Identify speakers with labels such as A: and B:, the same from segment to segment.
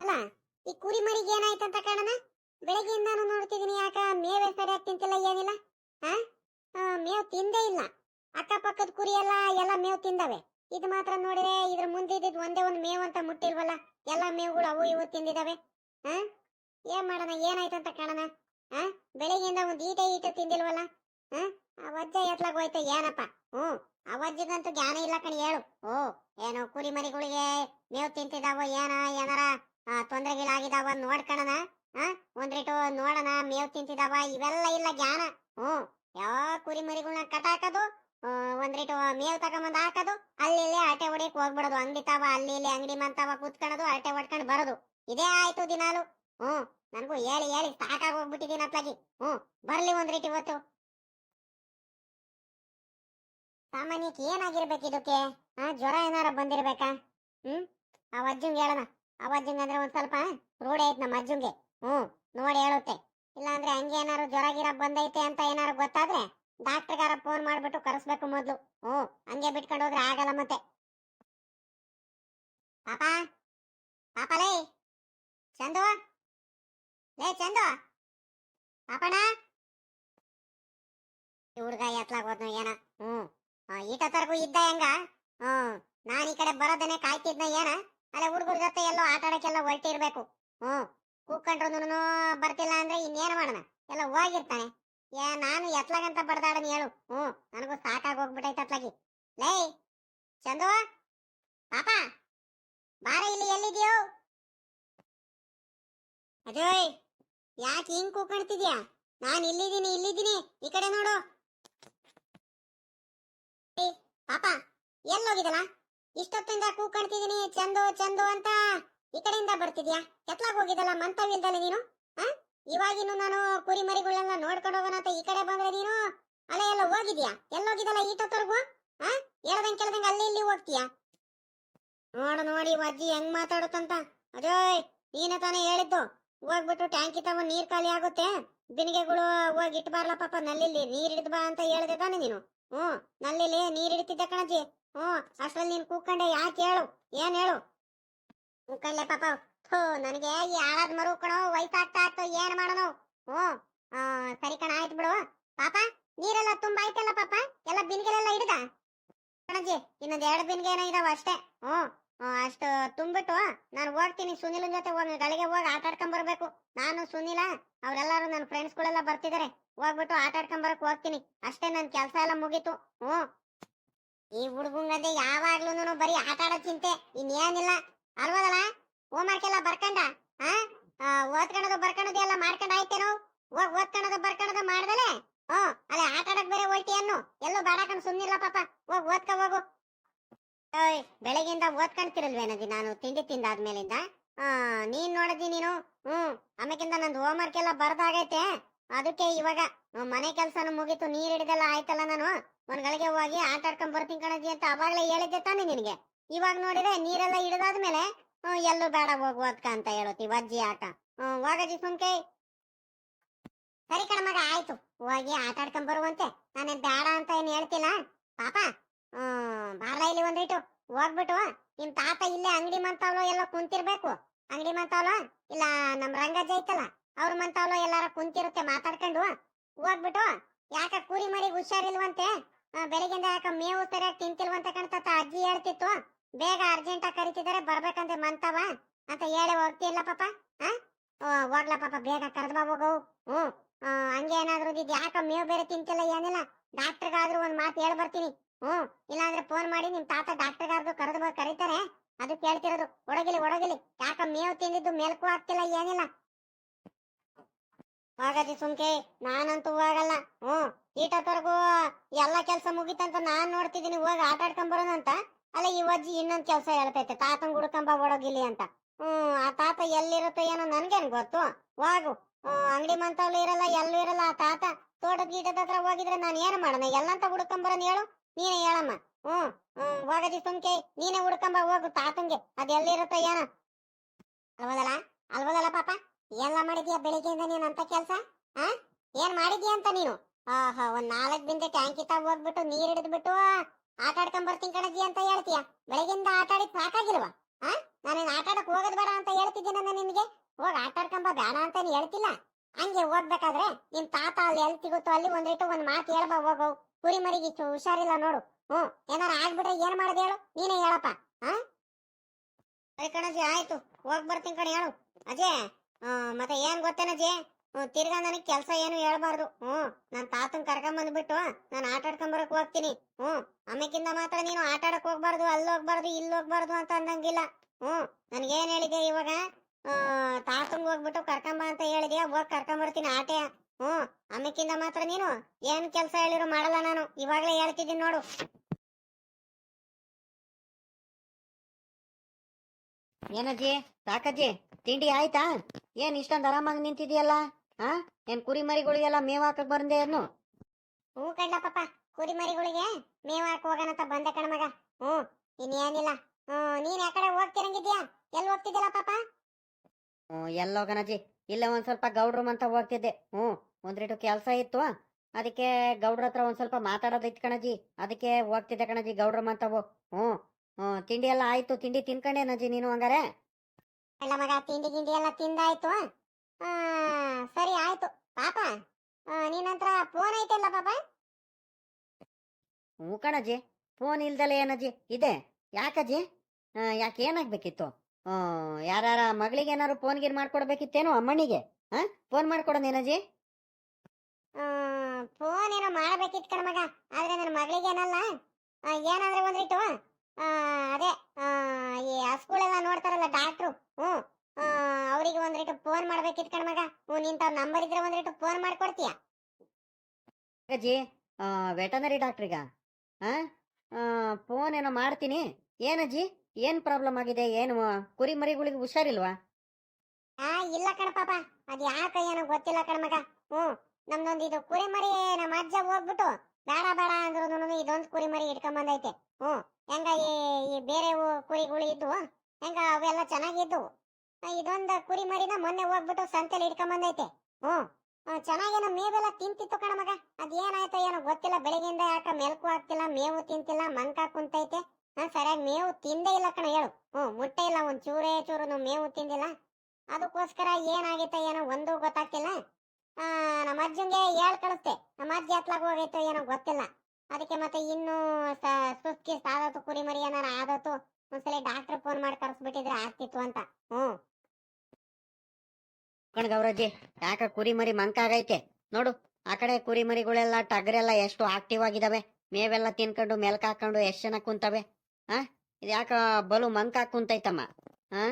A: ಅಲ್ಲ, ಈ ಕುರಿ ಮರಿಗೆ ಏನಾಯ್ತಂತ ಕಾರಣ ಬೆಳಗ್ಗೆಯಿಂದ ನೋಡ್ತಿದೀನಿ ನೋಡ್ತಿದ್ದೀನಿ ಯಾಕ? ಮೇವೆ ಸರಿಯಾಗಿ ತಿಂತಿಲ್ಲ ಏನಿಲ್ಲ ಹಾ ಮೇವ್ ತಿಂದೇ ಇಲ್ಲ. ಅಕ್ಕಪಕ್ಕದ ಕುರಿ ಎಲ್ಲ ಎಲ್ಲ ಮೇವ್ ತಿಂದವೆ. ಇದು ಮಾತ್ರ ನೋಡಿದ್ರೆ ಇದ್ರ ಮುಂದೆ ಇದ್ದಿದ್ ಒಂದೇ ಒಂದು ಮೇವು ಅಂತ ಮುಟ್ಟಿಲ್ವಲ್ಲ ಎಲ್ಲ ಮೇವುಗಳು ಅವು ಇವು ತಿಂದಿದಾವೆ ಹಾ ಏನ್ ಮಾಡೋಣ, ಏನಾಯ್ತಂತ ಕಾಣೋಣ ಹಾ ಬೆಳಗ್ಗೆಯಿಂದ ಒಂದು ಈಟ ಈಟ ತಿಂದಿಲ್ವಲ್ಲ ಹಾ ಆ ವಜ್ಜ ಎತ್ಲಾಗ ಹೋಯ್ತ, ಏನಪ್ಪ? ಹ್ಮ್ ಆ ವಜ್ಜಿಗಂತೂ ಜ್ಞಾನ ಇಲ್ಲ ಕಣಿ, ಹೇಳು. ಓ, ಏನೋ ಕುರಿ ಮರಿಗಳಿಗೆ ಮೇವ್ ತಿಂತಿದಾವೋ, ಏನ, ಏನಾರ ತೊಂದರೆಗಳಾಗಿದಾವ ಒಂದ್ ಒಂದ್ರಿಟು ನೋಡಣ ಮೇವ್ ತಿಂತಿದಾವ ಇವೆಲ್ಲ ಇಲ್ಲ ಜ್ಞಾನ. ಹ್ಮ್ ಯಾವ ಕುರಿ ಮರಿಗಳನ್ನ ಕಟಾಕದು ಆ, ಒಂದ್ರಿಟು ಮೇವ್ ತಗೊಂಬಂದ್ ಹಾಕೋದು ಅಲ್ಲಿ ಇಲ್ಲಿ ಅಟೆ ಹೊಡಿಯಕ್ ಹೋಗ್ಬಿಡೋದು. ಅಂಗಡಿ ತಾವ ಅಲ್ಲಿ ಇಲ್ಲಿ ಅಂಗಡಿ ಮಂತಾವ ಕುತ್ಕೊಳ್ಳೋದು ಅಟೆ ಹೊಡ್ಕೊಂಡು ಬರೋದು. ಇದೇ ಆಯ್ತು ದಿನಾಲು. ಹ್ಮ್ ನನಗೂ ಹೇಳಿ ಹೇಳಿ ಸಾಕಾಗಿ ಹೋಗ್ಬಿಟ್ಟಿದೀನಿ ಅತ್ಲಾಗಿ ಹ್ಮ್ ಬರ್ಲಿ ಒಂದ್ರಿಟ್ ಇವತ್ತು. ಸಾಮಾನ್ಯಕ್ಕೆ ಏನಾಗಿರ್ಬೇಕು ಇದಕ್ಕೆ ಆ ಜ್ವರ ಏನಾರ ಬಂದಿರ್ಬೇಕಾ? ಹ್ಮ್ ಆ ಅಜ್ಜಂಗೆ ಹೇಳೋಣ. ಆ ಅಜ್ಜಂಗೆ ಅಂದ್ರೆ ಒಂದ್ ಸ್ವಲ್ಪ ರೂಢಿ ಐತ್ ನಮ್ಮ ಅಜ್ಜಂಗೆ. ಹ್ಮ್, ನೋಡಿ ಹೇಳುತ್ತೆ. ಇಲ್ಲಾಂದ್ರೆ ಹಂಗೆ ಏನಾರು ಜ್ವರ ಗಿರ ಬಂದೈತೆ ಅಂತ ಏನಾರು ಗೊತ್ತಾದ್ರೆ ಡಾಕ್ಟರ್ಗಾರ ಫೋನ್ ಮಾಡ್ಬಿಟ್ಟು ಕರೆಸ್ಬೇಕು ಮೊದ್ಲು. ಹ್ಮ್, ಹಂಗೆ ಬಿಟ್ಕೊಂಡು ಹೋದ್ರೆ ಆಗಲ್ಲ ಮತ್ತೆ. ಪಾಪ ಪಾಪ ಲೈ ಚಂದು, ಲೇ ಚಂದು ಪಾಪಣ ಈ ಹುಡ್ಗ ಎತ್ಲಾಗ ಏನ. ಹ್ಮ್ ಈಟ ತರಗೂ ಇದ್ದ ಹೆಂಗ? ಹ್ಮ್, ನಾನ್ ಈ ಕಡೆ ಬರೋದನ್ನೇ ಕಾಯ್ತಿದ್ನ ಏನ. ಅಲ್ಲೇ ಹುಡುಗರ ಜೊತೆ ಎಲ್ಲೋ ಆಟ ಆಡಕ್ಕೆಲ್ಲ ಹೊರಟಿರ್ಬೇಕು ಹ್ಮ್ ಕೂತ್ಕೊಂಡ್ರು ಬರ್ತಿಲ್ಲ ಅಂದ್ರೆ ಇನ್ನೇನ್ ಮಾಡೋಣ? ಎಲ್ಲ ಹೋಗಿರ್ತಾನೆ. ಏ, ನಾನು ಎತ್ಲಾಗಂತ ಬರ್ದಾಡನ್ ಹೇಳು. ಹ್ಮ್ ನನಗೂ ಸಾಕಾಗಿ ಹೋಗ್ಬಿಟ್ಟೈತೆ ಅತ್ಲಾಗಿ. ಲೈ, ಚಂದು? ಪಾಪ, ಬಾರ ಇಲ್ಲಿ ಎಲ್ಲಿದ್ಯೋ? ಅಜಯ್, ಯಾಕೆ ಹಿಂಗ್ ಕೂತ್ಕೊಳ್ತಿದ್ಯಾ? ನಾನ್ ಇಲ್ಲಿದ್ದೀನಿ ಇಲ್ಲಿದ್ದೀನಿ. ಈ ಕಡೆ ನೋಡು. ಪಾಪ ಎಲ್ಲೋಗಿದಲ್ಲ ಇಷ್ಟೊತ್ತಿಂದ ಕೂತ್ಕೊಳ್ತಿದ್ದೀನಿ ಚಂದು ಚಂದು ಅಂತ. ಈ ಕಡೆಯಿಂದ ಬರ್ತಿದ್ಯಾ? ಎತ್ಲಾಗ್ ಹೋಗಿದಲ್ಲ ಮಂತವಿಲ್ದಲ್ಲ ನೀನು? ಇವಾಗಿನ್ನು ನಾನು ಕುರಿ ಮರಿಗಳನ್ನ ನೋಡ್ಕೊಂಡು ಹೋಗೋಣ ಅಂತ ಈ ಕಡೆ ಬಂದ್ರೆ ನೀನು? ಅಲ್ಲ ಎಲ್ಲ ಹೋಗಿದ್ಯಾ? ಎಲ್ಲೋಗಿದಲ್ಲ ಈಟೊತ್ತರ್ಗು? ಆ? ಹೇಳ್ದಂಗ್ ಕೇಳ್ದಂಗ ಅಲ್ಲಿ ಇಲ್ಲಿ ಹೋಗ್ತೀಯಾ? ನೋಡು ನೋಡಿ, ಅಜ್ಜಿ ಹೆಂಗ್ ಮಾತಾಡುತ್ತಂತ. ಅಜಯ್, ನೀನೇ ತಾನೇ ಹೇಳಿದ್ದು. ಹೋಗ್ಬಿಟ್ಟು ಟ್ಯಾಂಕಿ ತಗೊಂಡ್ ನೀರ್ ಖಾಲಿ ಆಗುತ್ತೆ. ಬಿನಿಗೆಗಳು ಹೋಗಿ ಇಟ್ಬಾರ್ಲ ಪಾಪ ನಲ್ಲಿಲಿ ನೀರ್ ಹಿಡಿದ್ ಬಾ ಅಂತ ಹೇಳಿದೆ ತಾನೆ ನೀನು. ಹ್ಮ್ ನಲ್ಲಿಲಿ ನೀರ್ ಹಿಡಿತಿದ್ದೆ ಕಣಜ್ಜಿ. ಹ್ಮ್ ಅಷ್ಟರಲ್ಲಿ ನೀನು ಕೂಕೊಂಡೆ ಯಾಕೆ ಹೇಳು? ಏನ್ ಹೇಳು? ಕೂಕಂಡೆ ಪಾಪ. ಥೂ ನನಗೆ ಈ ಆಳದ ಮರು ಕಣೋ ವಯಸ್ಸಾಗ್ತಾ ಆಗ್ತೋ ಏನ್ ಮಾಡೋನು ಹ್ಮ್ ಆ, ಸರಿ ಕಣ ಆಯ್ತು ಬಿಡು. ಪಾಪ ನೀರೆಲ್ಲ ತುಂಬಾ ಆಯ್ತಲ್ಲ ಪಾಪ? ಎಲ್ಲ ಬಿನ್ಗೆಲೆಲ್ಲ ಹಿಡ್ದ? ಕಣಜ್ಜಿ ಇನ್ನೊಂದ್ ಎರಡು ಬಿನ್ಗೆ ಏನೋ ಇದಾವ ಅಷ್ಟೇ. ಆ, ಅಷ್ಟು ತುಂಬಿಟ್ಟು ನಾನು ಹೋಗ್ತೀನಿ ಸುನಿಲನ್ ಜೊತೆ ಹೋಗಿ ಗಳಿಗೆ ಹೋಗಿ ಆಟ ಆಡ್ಕೊಂಡ್ ಬರ್ಬೇಕು. ನಾನು ಸುನಿಲ ಅವರೆಲ್ಲರೂ ನನ್ನ ಫ್ರೆಂಡ್ಸ್ಗಳೆಲ್ಲ ಬರ್ತಿದ್ದಾರೆ ಹೋಗ್ಬಿಟ್ಟು ಆಟ ಆಡ್ಕೊಂಡ್ ಬರಕ್ ಹೋಗ್ತೀನಿ. ಅಷ್ಟೇ ನನ್ ಕೆಲಸ ಎಲ್ಲ ಮುಗೀತು. ಹ್ಮ್ ಈ ಹುಡುಗಂಗದೆ ಯಾವಾಗ್ಲೂ ಬರೀ ಆಟ ಆಡೋ ಚಿಂತೆ, ಇನ್ನೇನಿಲ್ಲ. ಅಲ್ವದಲ್ಲ ಹೋಮ್ವರ್ಕ್ ಎಲ್ಲ ಬರ್ಕಂಡ ಓದ್ಕೊಳೋದು ಬರ್ಕೊಳೋದು ಎಲ್ಲ ಮಾಡ್ಕೊಂಡ ಆಯ್ತೇನೋ? ಹೋಗ್ ಓದ್ಕೊಳೋದು ಬರ್ಕಣದು ಮಾಡ್ದಲೆ? ಹ್ಮ್ ಅಲ್ಲ ಆಟ ಆಡಕ್ ಬೇರೆ ಹೊಲ್ಟಿ ಅನ್ನು? ಎಲ್ಲೂ ಬಾಡಕಂಡ್ ಸುಮ್ನಿಲ್ಲ ಪಾಪ. ಹೋಗ್, ಓದ್ಕ, ಹೋಗು. ಓಯ್, ಬೆಳಗ್ಗೆಯಿಂದ ಓದ್ಕೊಂತಿರಲ್ವೇನದಿ ನಾನು ತಿಂಡಿ ತಿಂದಾದ್ಮೇಲಿಂದ? ನೀನ್ ನೋಡದಿ ನೀನು? ಹ್ಮ್ ಆಮೇಕಿಂದ ನಂದು ಹೋಮ್ವರ್ಕ್ ಎಲ್ಲ ಬರ್ದಾಗೈತೆ. ಅದಕ್ಕೆ ಇವಾಗ ಮನೆ ಕೆಲಸನು ಮುಗಿತು, ನೀರ್ ಹಿಡಿದೆಲ್ಲ ಆಯ್ತಲ್ಲ ನಾನು. ಒಂದ್ ಗಳಿಗೆ ಹೋಗಿ ಆಟ ಆಡ್ಕೊಂಡ್ ಬರ್ತೀನಿ ಕಣಜಿ ಅಂತ ಅವಾಗ್ಲೇ ಹೇಳಿದ್ದೆ ತಾನೆ ನಿನಗೆ. ಇವಾಗ ನೋಡಿದ್ರೆ ನೀರೆಲ್ಲ ಹಿಡಿದಾದ್ಮೇಲೆ ಎಲ್ಲೂ ಬೇಡ ಹೋಗು ಅದ್ಕ ಅಂತ ಹೇಳುತ್ತಿ ಅಜ್ಜಿ ಆಟ. ಹ್ಮ್ ಹೋಗಜಿ ಸುಮ್ಕೆ. ಸರಿ ಕಣ ಮಗ, ಆಯ್ತು. ಹೋಗಿ ಆಟ ಆಡ್ಕೊಂಡ್ ಬರುವಂತೆ. ನಾನೇನ್ ಬೇಡ ಅಂತ ಏನ್ ಹೇಳ್ತಿಲ್ಲ. ಪಾಪ, ಹ್ಮ್, ಬಾರ್ಲ ಇಲ್ಲಿ ಒಂದಿಟ್ಟು. ಹೋಗ್ಬಿಟ್ಟು, ನಿಮ್ ತಾತ ಇಲ್ಲೇ ಅಂಗಡಿ ಮಂತಾವ್ಲೋ ಎಲ್ಲ ಕುಂತಿರ್ಬೇಕು. ಅಂಗಡಿ ಮಂತಾವ್ಲೋ ಇಲ್ಲ ನಮ್ ರಂಗಜ್ಜ ಐತಲ್ಲ. ಅವ್ರ ಮಂತಾವ್ಲೋ ಎಲ್ಲಾರ ಕುಂತಿರುತ್ತೆ ಮಾತಾಡ್ಕೊಂಡು ಹೋಗ್ಬಿಟ್ಟು ಯಾಕ ಕುರಿ ಮರಿಗೆ ಹುಷಾರಿಲ್ವಂತೆ? ಆ, ಯಾಕ ಮೇವು ಸರಿಯಾಗಿ ತಿಂತಿಲ್ವಂತ ಕಾಣ್ತತ್ತ ಅಜ್ಜಿ ಹೇಳ್ತಿತ್ತು ಬೇಗ ಅರ್ಜೆಂಟ್ ಆಗಿ ಕರಿತಿದಾರೆ ಬರ್ಬೇಕಂತೆ ಮಂತವ ಅಂತ ಹೇಳಿ ಹೋಗ್ತಿಲ್ಲ ಪಾಪ ಹೋಗ್ಲ ಪಾಪ ಬೇಗ ಕರೆದ್ ಬಾ ಹ್ಮ್ ಹಂಗೆ ಏನಾದ್ರು ಯಾಕ ಮೇವು ಬೇರೆ ತಿಂತಿಲ್ಲ ಏನಿಲ್ಲ. ಡಾಕ್ಟರ್ಗಾದ್ರೂ ಒಂದ್ ಮಾತು ಹೇಳಿ ಬರ್ತೀನಿ. ಹ್ಮ್ ಇಲ್ಲಾಂದ್ರೆ ಫೋನ್ ಮಾಡಿ ನಿಮ್ ತಾತ ಡಾಕ್ಟರ್ಗಾರ್ದು ಕರೆದು ಕರೀತಾರೆ. ಅದು ಕೇಳ್ತಿರೋದು ಒಡಗಿಲಿ ಒಡಗಿಲಿ ಯಾಕ ಮೇವು ತಿಂದಿದ್ದು ಮೆಲ್ಕು ಆಗ್ತಿಲ್ಲ ಏನಿಲ್ಲ. ಹೋಗದಿ ಸುಮ್ಕೆ, ನಾನಂತೂ ಹೋಗಲ್ಲ. ಹ್ಮ್ ಈಟತ್ವರೆಗೂ ಎಲ್ಲಾ ಕೆಲಸ ಮುಗಿತಂತ ನಾನ್ ನೋಡ್ತಿದೀನಿ ಹೋಗಿ ಆಟ ಆಡ್ಕೊಂಡ್ ಬರೋಣಂತ. ಅಲ್ಲ, ಈ ಅಜ್ಜಿ ಇನ್ನೊಂದ್ ಕೆಲ್ಸ ಹೇಳ್ತೈತೆ ತಾತಂಗ್ ಹುಡ್ಕಂಬ ಒಡಗಿಲಿ ಅಂತ. ಹ್ಮ್ ಆ ತಾತ ಎಲ್ಲಿರುತ್ತೋ ಏನೋ ನನ್ಗೇನ್ ಗೊತ್ತು? ಹೋಗು ಅಂಗಡಿ ಮಂತವ್ಲು ಇರಲ್ಲ, ಎಲ್ಲೂ ಇರಲ್ಲ, ಆ ತಾತ ತೋಟದ ಗೀಟದ ಹತ್ರ ಹೋಗಿದ್ರೆ ನಾನು ಏನು ಮಾಡೋಣ? ಎಲ್ಲಂತ ಹುಡ್ಕೊಂಬರೋನ್ ಹೇಳು? ನೀನೇ ಹೇಳಮ್ಮ. ಹ್ಮ್ ಹ್ಮ್ ಹೋಗದಿ ಸುಮ್ಕೆ, ನೀನೇ ಹುಡ್ಕಂಬ ಹೋಗು ತಾತಂಗೆ. ಅದ್ ಎಲ್ಲಿರುತ್ತೋ ಏನೋ. ಅಲ್ವದಲ್ಲ? ಅಲ್ವದಲ್ಲ ಪಾಪ? ಎಲ್ಲ ಮಾಡಿದ್ಯಾ ಬೆಳಿಗ್ಗೆಯಿಂದ ನೀನ್ ಅಂತ ಕೆಲ್ಸ? ಆ? ಏನ್ ಮಾಡಿದ್ಯಾ ಅಂತ ನೀನು? ಆಹಾ ಒಂದ್ ನಾಲ್ಕ್ ಬಿಂದು ಟ್ಯಾಂಕಿ ತಗ ಹೋಗ್ಬಿಟ್ಟು ನೀರ್ ಹಿಡಿದ್ಬಿಟ್ಟು ಆಟ ಆಡ್ಕೊಂಡ್ ಬರ್ತೀನಿ ಕಣಜಿ ಅಂತ ಹೇಳ್ತೀಯ? ಬೆಳಗಿಂದ ಆಟ ಆಡಿದ್ ಸಾಕಾಗಿಲ್ವಾ? ಆ? ನಾನೇನ್ ಆಟ ಆಡಕ್ ಹೋಗೋದ್ ಬೇಡ ಅಂತ ಹೇಳ್ತಿದ್ದೀನಿ ನಾನು ನಿನ್ಗೆ? ಹೋಗ್ ಆಟ ಆಡ್ಕೊಂಬ ಬೇಡ ಅಂತ ನೀ ಹೇಳ್ತಿಲ್ಲ? ಹಂಗೆ ಹೋಗ್ಬೇಕಾದ್ರೆ ನಿಮ್ ತಾತ ಅಲ್ಲಿ ಎಲ್ಲಿ ಸಿಗುತ್ತೋ ಅಲ್ಲಿ ಒಂದಿಟ್ಟು ಒಂದ್ ಮಾತು ಹೇಳ್ಬಾ ಹೋಗೋ. ಕುರಿ ಮರಿಗೆ ಹುಷಾರಿಲ್ಲ ನೋಡು. ಹ್ಮ್ ಏನಾರ ಆಗ್ಬಿಟ್ರೆ ಏನ್ ಮಾಡೋದು ಹೇಳು? ನೀನೇ ಹೇಳಪ್ಪ. ಸರಿ ಕಣಜಿ ಆಯ್ತು. ಹೋಗ್ ಬರ್ತೀನಿ ಕಣ ಹೇಳು. ಅಜಯ್ ಆ, ಮತ್ತೆ ಏನ್ ಗೊತ್ತೇನ ಜಿ ತಿರ್ಗಾ ನನಗೆ ಕೆಲಸ ಏನು ಹೇಳ್ಬಾರ್ದು. ಹ್ಮ್, ನನ್ ತಾತನ್ ಕರ್ಕೊಂಡ್ ಬಂದ್ಬಿಟ್ಟು ನಾನು ಆಟ ಆಡ್ಕೊಂಬರಕ್ ಹೋಗ್ತೀನಿ. ಹ್ಮ್ ಆಮೇಕಿಂದ ಮಾತ್ರ ನೀನು ಆಟ ಆಡಕ್ ಹೋಗ್ಬಾರ್ದು, ಅಲ್ಲಿ ಹೋಗ್ಬಾರ್ದು, ಇಲ್ಲಿ ಹೋಗ್ಬಾರ್ದು ಅಂತ ಅಂದಂಗಿಲ್ಲ. ಹ್ಮ್ ನನ್ಗೇನ್ ಹೇಳಿದೆ ಇವಾಗ? ತಾತಂಗ್ ಹೋಗ್ಬಿಟ್ಟು ಕರ್ಕೊಂಬ ಅಂತ ಹೇಳಿದೆ ಹೋಗ್ ಕರ್ಕೊಂಬರ್ತೀನಿ ಆಟೆ ಹ್ಮ್ ಆಮೇಕಿಂದ ಮಾತ್ರ ನೀನು ಏನ್ ಕೆಲ್ಸ ಹೇಳಿರು ಮಾಡಲ್ಲ ನಾನು. ಇವಾಗ್ಲೇ ಹೇಳ್ತಿದ್ದೀನಿ ನೋಡು.
B: ಏನಜ್ಜಿ ಸಾಕಜ್ಜಿ ತಿಂಡಿ ಆಯ್ತಾ? ಏನ್ ಇಷ್ಟೊಂದು ಆರಾಮಾಗಿ ನಿಂತಿದ್ಯಲ್ಲ? ಹಾ ಏನ್ ಕುರಿ ಮರಿಗಳಿಗೆಲ್ಲ ಮೇವ್ ಹಾಕಕ್ ಬಂದೆ ಏನು
A: ಹ್ಞೂ ಕಡ್ಲ ಪಾಪ ಕುರಿ ಮರಿಗಳಿಗೆ ಮೇವ್ ಹಾಕ್ ಹೋಗೋಣ ಅಂತ ಬಂದೆ ಕಣ ಮಗ. ಹ್ಞೂ ಇನ್ನೇನಿಲ್ಲ. ಹ್ಮ್ ನೀನ್ ಯಾಕಡೆ ಹೋಗ್ತಿರಂಗಿದ್ಯಾ ಎಲ್ಲಿ ಹೋಗ್ತಿದ್ದಿಲ್ಲ ಪಾಪ?
B: ಹ್ಮ್ ಎಲ್ಲೋಗನಜ್ಜಿ ಇಲ್ಲ ಒಂದ್ ಸ್ವಲ್ಪ ಗೌಡ್ರು ಅಂತ ಹೋಗ್ತಿದ್ದೆ. ಹ್ಞೂ ಒಂದ್ರಿಟು ಕೆಲ್ಸ ಇತ್ತು. ಅದಕ್ಕೆ ಗೌಡ್ರ ಹತ್ರ ಒಂದ್ ಸ್ವಲ್ಪ ಮಾತಾಡೋದಿತ್ತು ಕಣಜ್ಜಿ. ಅದಕ್ಕೆ ಹೋಗ್ತಿದ್ದೆ ಕಣಜ್ಜಿ ಗೌಡ್ರ ಮಂತವು ಹ್ಞೂ. ಹ್ಮ್ ತಿಂಡಿ ಎಲ್ಲ ಆಯ್ತು ತಿಂಡಿ ತಿನ್ಕೊಂಡೇನಜ್ಜಿ ನೀನು ಹಂಗಾರೆ?
A: ಇಲ್ಲ ಮಗ ತಿಂಡಿ ಗಿಂಡಿ ಎಲ್ಲ ತಿಂದಾಯ್ತು. ಸರಿ ಆಯ್ತು. ಪಾಪ ಆ, ನಿನ್ ಹತ್ರ ಫೋನ್ ಐತಲ್ಲ ಪಾಪ?
B: ಹ್ಞೂ ಕಣಜ್ಜಿ ಫೋನ್ ಇಲ್ದಲೆ ಏನಜ್ಜಿ ಇದೆ. ಯಾಕಜ್ಜಿ? ಯಾಕೆ ಏನಾಗ್ಬೇಕಿತ್ತು? ಯಾರ ಮಗಳಿಗೆ ಏನಾರು ಫೋನ್ ಗೀನ್ ಮಾಡ್ಕೊಡ್ಬೇಕಿತ್ತೇನೋ ಅಮ್ಮಣ್ಣಿಗೆ ಹಾ ಫೋನ್ ಮಾಡ್ಕೊಡೋದೇನಜ್ಜಿ
A: ಫೋನ್ ಏನೋ ಮಾಡಬೇಕಿತ್ತು ಕಣ ಮಗ ಆದ್ರೆ ನನ್ನ ಮಗಳಿಗೆ ಏನಲ್ಲ? ಏನಾದ್ರೆ ಏನಂದ್ರೆ ಒಂದಿಟ್ಟು. ಅದೇ ಆ, ಈ ಹಸ್ಗಳೆಲ್ಲ ನೋಡ್ತಾರಲ್ಲ ಡಾಕ್ಟ್ರು ಹ್ಞೂ ಅವರಿಗೆ ಒಂದಿಟ್ಟು ಫೋನ್ ಮಾಡ್ಬೇಕಿತ್ತು ಕಣ ಮಗ. ಹ್ಞೂ ನಿಂತ ನಂಬರ್ ಇದ್ರೆ ಒಂದಿಟ್ಟು ಫೋನ್ ಮಾಡ್ಕೊಡ್ತೀಯ?
B: ಅಜ್ಜಿ ವೆಟನರಿ ಡಾಕ್ಟ್ರಿಗ ಫೋನ್ ಏನೋ ಮಾಡ್ತೀನಿ. ಏನಜ್ಜಿ ಏನ್ ಪ್ರಾಬ್ಲಮ್ ಆಗಿದೆ? ಏನು ಕುರಿ ಮರಿಗಳಿಗೆ ಹುಷಾರಿಲ್ವಾ?
A: ಆ ಇಲ್ಲ ಕಣ ಪಾಪ. ಅದ್ ಯಾಕೆ ಏನೋ ಗೊತ್ತಿಲ್ಲ ಕಣ ಮಗ. ಹ್ಮ್ ನಮ್ದೊಂದು ಇದು ಕುರಿ ಮರಿ ನಮ್ಮ ಅಜ್ಜ ಹೋಗ್ಬಿಟ್ಟು ಬೇಡ ಬೇಡ ಅಂದ್ರು ಇದೊಂದು ಕುರಿ ಮರಿ ಇಟ್ಕೊಂಡ್ ಬಂದೈತೆ. ಹ್ಮ್. ಹೆಂಗ ಈ ಬೇರೆ ಕುರಿಗಳು ಇದ್ವು, ಹೆಂಗ ಅವೆಲ್ಲ ಚೆನ್ನಾಗಿದ್ವು. ಇದೊಂದು ಕುರಿ ಮರಿನ ಮೊನ್ನೆ ಹೋಗ್ಬಿಟ್ಟು ಸಂತೆಲಿ ಇಟ್ಕೊಂಡ್ ಬಂದೈತೆ ಹ್ಮ್ ಚೆನ್ನಾಗೇನೋ ಮೇವೆಲ್ಲ ತಿಂತಿತ್ತು ಕಣ ಮಗ. ಅದ್ ಏನಾಯ್ತೋ ಏನೋ ಗೊತ್ತಿಲ್ಲ, ಬೆಳಗ್ಗೆಯಿಂದ ಯಾಕ ಮೆಲ್ಕು ಆಗ್ತಿಲ್ಲ, ಮೇವು ತಿಂತಿಲ್ಲ, ಮಂಕ ಕುಂತೈತೆ. ಹಾ, ಸರಿಯಾಗಿ ಮೇವು ತಿಂದೇ ಇಲ್ಲ ಕಣ ಹೇಳು. ಹ್ಮ್ ಮುಟ್ಟೆ ಇಲ್ಲ, ಒಂದ್ ಚೂರೇ ಚೂರು ಮೇವು ತಿಂದಿಲ್ಲ. ಅದಕ್ಕೋಸ್ಕರ ಏನಾಗೈತೆ ಏನೋ ಒಂದು ಗೊತ್ತಾಗ್ತಿಲ್ಲ. ನಮ್ಮ ಅಜ್ಜಂಗೆ ಹೇಳ್ ಕಳಿಸ್ತೆ ನಮ್ಮ ಅಜ್ಜಿ ಹತ್ಲಾಗ ಹೋಗೈತೋ ಏನೋ ಗೊತ್ತಿಲ್ಲ. ಅದಕ್ಕೆ ಮತ್ತೆ ಇನ್ನು ಸುಸ್ಕಿ ಸಾದತ್ತು ಕುರಿ ಮರಿ ಏನಾರ ಆದತ್ತು ಒಂದ್ಸಲಿ ಡಾಕ್ಟರ್ ಫೋನ್ ಮಾಡಿ ಕರ್ಸ್ಬಿಟ್ಟಿದ್ರೆ ಆಗ್ತಿತ್ತು ಅಂತ. ಹ್ಮ್
B: ಕಣ್ ಗೌರಜ್ಜಿ ಯಾಕ ಕುರಿ ಮರಿ ಮಂಕ ಆಗೈತೆ? ನೋಡು ಆ ಕಡೆ ಕುರಿ ಮರಿಗಳೆಲ್ಲ ಟಗರೆಲ್ಲ ಎಷ್ಟು ಆಕ್ಟಿವ್ ಆಗಿದಾವೆ? ಮೇವೆಲ್ಲ ತಿನ್ಕೊಂಡು ಮೆಲ್ಕ ಹಾಕೊಂಡು ಎಷ್ಟು ಜನ ಕುಂತವೆ? ಹಾ ಇದ್ಯಾಕ ಬಲು ಮಂಕ ಕುಂತೈತಮ್ಮ? ಹಾ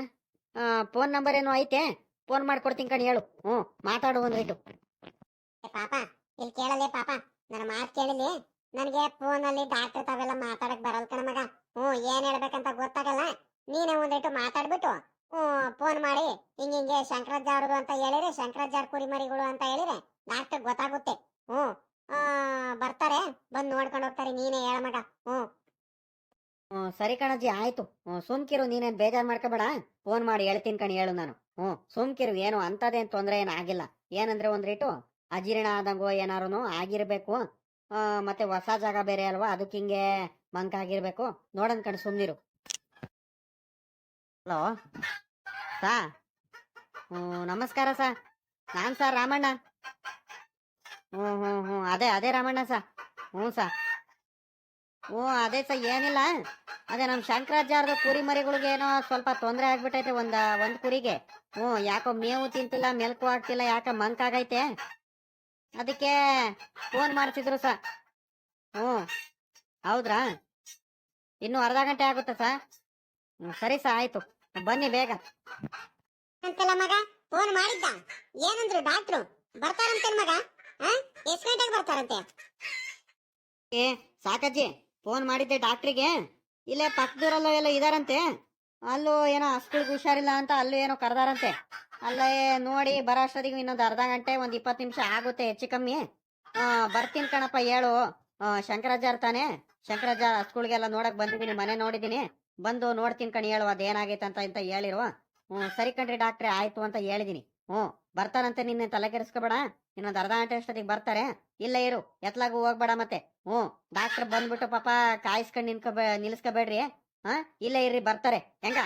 B: ಫೋನ್ ನಂಬರ್ ಏನೋ ಐತೆ? ಫೋನ್ ಮಾಡ್ಕೊಡ್ತೀನಿ ಕಣ್ ಹೇಳು. ಹ್ಞೂ ಮಾತಾಡು ಒಂದ್ರಿಟ್ಟು
A: ಏ ಪಾಪ ಇಲ್ಲಿ ಕೇಳಲೆ ಪಾಪ. ನನ್ನ ಮಾತು ಕೇಳಲಿ. ನನಗೆ ಫೋನಲ್ಲಿ ಡಾಕ್ಟರ್ ತಾವೆಲ್ಲ ಮಾತಾಡಕ್ ಬರಲ್ಲ ಕಣ ಮಗ. ಹ್ಞೂ, ಏನ್ ಹೇಳ್ಬೇಕಂತ ಗೊತ್ತಾಗಲ್ಲ. ನೀನೇ ಒಂದಿಟ್ಟು ಮಾತಾಡ್ಬಿಟ್ಟು, ಹ್ಞೂ ಫೋನ್ ಮಾಡಿ, ಹಿಂಗ ಹಿಂಗೆ ಶಂಕರಾಚಾರ್ಯರು ಅಂತ ಹೇಳಿರಿ ಶಂಕರಾಚಾರ್ಯ ಕುರಿಮರಿಗಳು ಅಂತ ಹೇಳಿರಿ ಡಾಕ್ಟರ್ ಗೊತ್ತಾಗುತ್ತೆ. ಹ್ಞೂ ಬರ್ತಾರೆ, ಬಂದು ನೋಡ್ಕೊಂಡು ಹೋಗ್ತಾರೆ ನೀನೇ ಹೇಳ ಮಗ. ಹ್ಞೂ.
B: ಹ್ಞೂ, ಸರಿ ಕಣಜ್ಜಿ, ಆಯ್ತು. ಹ್ಞೂ, ಸುಮ್ಕಿರು, ನೀನೇನು ಬೇಜಾರು ಮಾಡ್ಕೋಬೇಡ. ಫೋನ್ ಮಾಡಿ ಹೇಳ್ತೀನಿ ಕಣಿ, ಹೇಳು ನಾನು. ಹ್ಞೂ, ಸುಮ್ಕಿರು, ಏನು ಅಂಥದ್ದೇನು ತೊಂದರೆ ಏನು ಆಗಿಲ್ಲ. ಏನಂದ್ರೆ ಒಂದ್ ರೇಟು ಅಜೀರ್ಣ ಆದಂಗೋ ಏನಾರು ಆಗಿರ್ಬೇಕು. ಮತ್ತೆ ಹೊಸ ಜಾಗ ಬೇರೆ ಅಲ್ವಾ? ಅದಕ್ಕೆ ಹಿಂಗೆ ಮಂಕ ಆಗಿರ್ಬೇಕು. ನೋಡನ್ ಕಣ್ ಸುಮ್ನಿರು ಹಲೋ? ಸಾ? ನಮಸ್ಕಾರ ಸಾ. ನಾನ್ ಸಾ, ರಾಮಣ್ಣ. ಹ್ಞೂ ಹ್ಞೂ ಹ್ಞೂ. ಅದೇ ಅದೇ ರಾಮಣ್ಣ ಸಾ. ಹ್ಞೂ ಸಾ. ಹ್ಞೂ, ಅದೇ ಸಾ, ಏನಿಲ್ಲ. ಅದೇ ನಮ್ಮ ಶಂಕರಾಚಾರ್ಯದ ಕುರಿ ಮರಿಗಳಿಗೆ ಏನೋ ಸ್ವಲ್ಪ ತೊಂದರೆ ಆಗ್ಬಿಟ್ಟೈತೆ ಒಂದು ಒಂದು ಕುರಿಗೆ. ಹ್ಞೂ, ಯಾಕೋ ಮೇವು ತಿಂತಿಲ್ಲ, ಮೆಲ್ಕು ಆಗ್ತಿಲ್ಲ ಯಾಕೋ ಮಂಕ್ ಆಗೈತೆ? ಅದಕ್ಕೆ ಫೋನ್ ಮಾಡ್ತಿದ್ರು ಸ. ಹ್ಞೂ. ಹೌದ್ರಾ? ಇನ್ನು ಅರ್ಧ ಗಂಟೆ ಆಗುತ್ತೆ ಸ. ಸರಿ ಸ ಆಯ್ತು. ಬನ್ನಿ ಬೇಗ.
A: ಅಂತಲ್ಲ ಮಗ ಫೋನ್ ಮಾಡಿದ್ದ? ಏನಂದ್ರು ಡಾಕ್ಟ್ರು ಬರ್ತಾರಂತೆ ಮಗ? ಎಷ್ಟ್ ಗಂಟೆಗೆ ಬರ್ತಾರಂತೆ?
B: ಏ ಸಾಕಜ್ಜಿ ಫೋನ್ ಮಾಡಿದ್ದೆ ಡಾಕ್ಟ್ರಿಗೆ ಇಲ್ಲೇ ಪಕ್ಕದೂರಲ್ಲೋ ಎಲ್ಲ ಇದಾರಂತೆ. ಅಲ್ಲೂ ಏನೋ ಹಸ್ಗಳಿಗೆ ಹುಷಾರಿಲ್ಲ ಅಂತ ಅಲ್ಲೂ ಏನೋ ಕರೆದಾರಂತೆ. ಅಲ್ಲೇ ನೋಡಿ, ಬರೋ ಅಷ್ಟೊತ್ತಿಗೆ ಇನ್ನೊಂದು ಅರ್ಧ ಗಂಟೆ, ಒಂದು ಇಪ್ಪತ್ತು ನಿಮಿಷ ಆಗುತ್ತೆ, ಹೆಚ್ಚು ಕಮ್ಮಿ. ಬರ್ತೀನಿ ಕಣಪ್ಪ, ಹೇಳು. ಶಂಕರಾಚಾರ್ ತಾನೆ? ಶಂಕರಾಚಾರ್ ಸ್ಕೂಲ್ಗೆಲ್ಲ ನೋಡಕ್ ಬಂದಿದ್ದೀನಿ, ಮನೆ ನೋಡಿದ್ದೀನಿ. ಬಂದು ನೋಡ್ತೀನಿ ಕಣಿ, ಹೇಳು, ಅದೇನಾಗೈತೆ ಅಂತ ಅಂತ ಹೇಳಿರುವ ಹ್ಞೂ ಸರಿ ಕಣ್ರಿ ಡಾಕ್ಟ್ರೆ, ಆಯ್ತು ಅಂತ ಹೇಳಿದೀನಿ. ಹ್ಞೂ ಬರ್ತಾರಂತೆ ನಿನ್ನೆ, ತಲೆ ಕೆಡಿಸ್ಕೋಬೇಡ. ಇನ್ನೊಂದು ಅರ್ಧ ಗಂಟೆ ಅಷ್ಟೊತ್ತಿಗೆ ಬರ್ತಾರೆ. ಇಲ್ಲ ಇರು, ಎತ್ಲಾಗೂ ಹೋಗ್ಬೇಡ ಮತ್ತೆ. ಹ್ಞೂ ಡಾಕ್ಟರ್ ಬಂದ್ಬಿಟ್ಟು ಪಾಪ ಕಾಯಿಸ್ಕೊಂಡು ನಿನ್ಕೋಬೇ ನಿಲ್ಸ್ಕೋಬೇಡ್ರಿ ಹಾ, ಇಲ್ಲೇ ಇರ್ರಿ, ಬರ್ತಾರೆ. ಹೆಂಗ?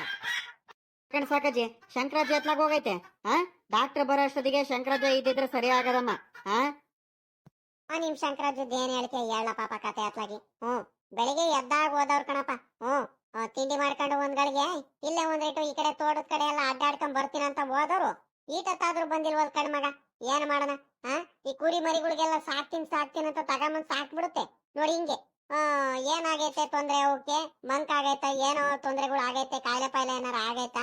B: ಕಣ್ ಸಾಕಜ್ಜಿ. ಶಂಕರಾಜ್ ಎತ್ಲಾಗ ಹೋಗೈತೆ. ಹಾ ಡಾಕ್ಟರ್ ಬರೋ ಅಷ್ಟೊತ್ತಿಗೆ ಶಂಕರಾಜ ಇದ್ದಿದ್ರೆ ಸರಿ ಆಗದಮ್ಮ.
A: ಆ? ನಿಮ್ ಶಂಕರಾಜದ್ ಏನ್ ಹೇಳಿಕೆ? ಹೇಳ ಪಾಪ ಕತೆ ಅತ್ಲಾಗಿ ಹ್ಮ್ ಬೆಳಿಗ್ಗೆ ಎದ್ದಾಗ ಹೋದವ್ರ ಕಣಪ್ಪ. ಹ್ಮ್ ಆ, ತಿಂಡಿ ಮಾಡ್ಕೊಂಡು ಒಂದ್ ಗಳಿಗೆ ಇಲ್ಲೇ ಒಂದ್ ರೇಟು ಈ ಕಡೆ ತೋಟದ ಕಡೆ ಎಲ್ಲ ಅಡ್ಡಾಡ್ಕೊಂಡ್ ಬರ್ತೀನಿ ಅಂತ ಹೋದವ್ರು ಈಟತ್ತಾದ್ರೂ ಬಂದಿಲ್ವಲ್ ಕಣ್ ಮಗ? ಏನ್ ಮಾಡೋಣ? ಹಾ ಈ ಕುರಿ ಮರಿಗಳಿಗೆಲ್ಲ ಸಾಕ್ತೀನಿ ಸಾಕ್ತೀನಿ ಅಂತ ತಗೊಂಬಂದ್ ಸಾಕ್ಬಿಡುತ್ತೆ. ನೋಡಿ ಹಿಂಗೆ. ಆ ಏನಾಗೈತೆ ತೊಂದ್ರೆ ಅವಕ್ಕೆ ಮಂಕ್ ಆಗೈತ? ಏನೋ ತೊಂದರೆಗಳು ಆಗೈತೆ? ಕಾಯಿಲೆ ಪಾಯಿಲೆ ಏನಾರ ಆಗೈತಾ?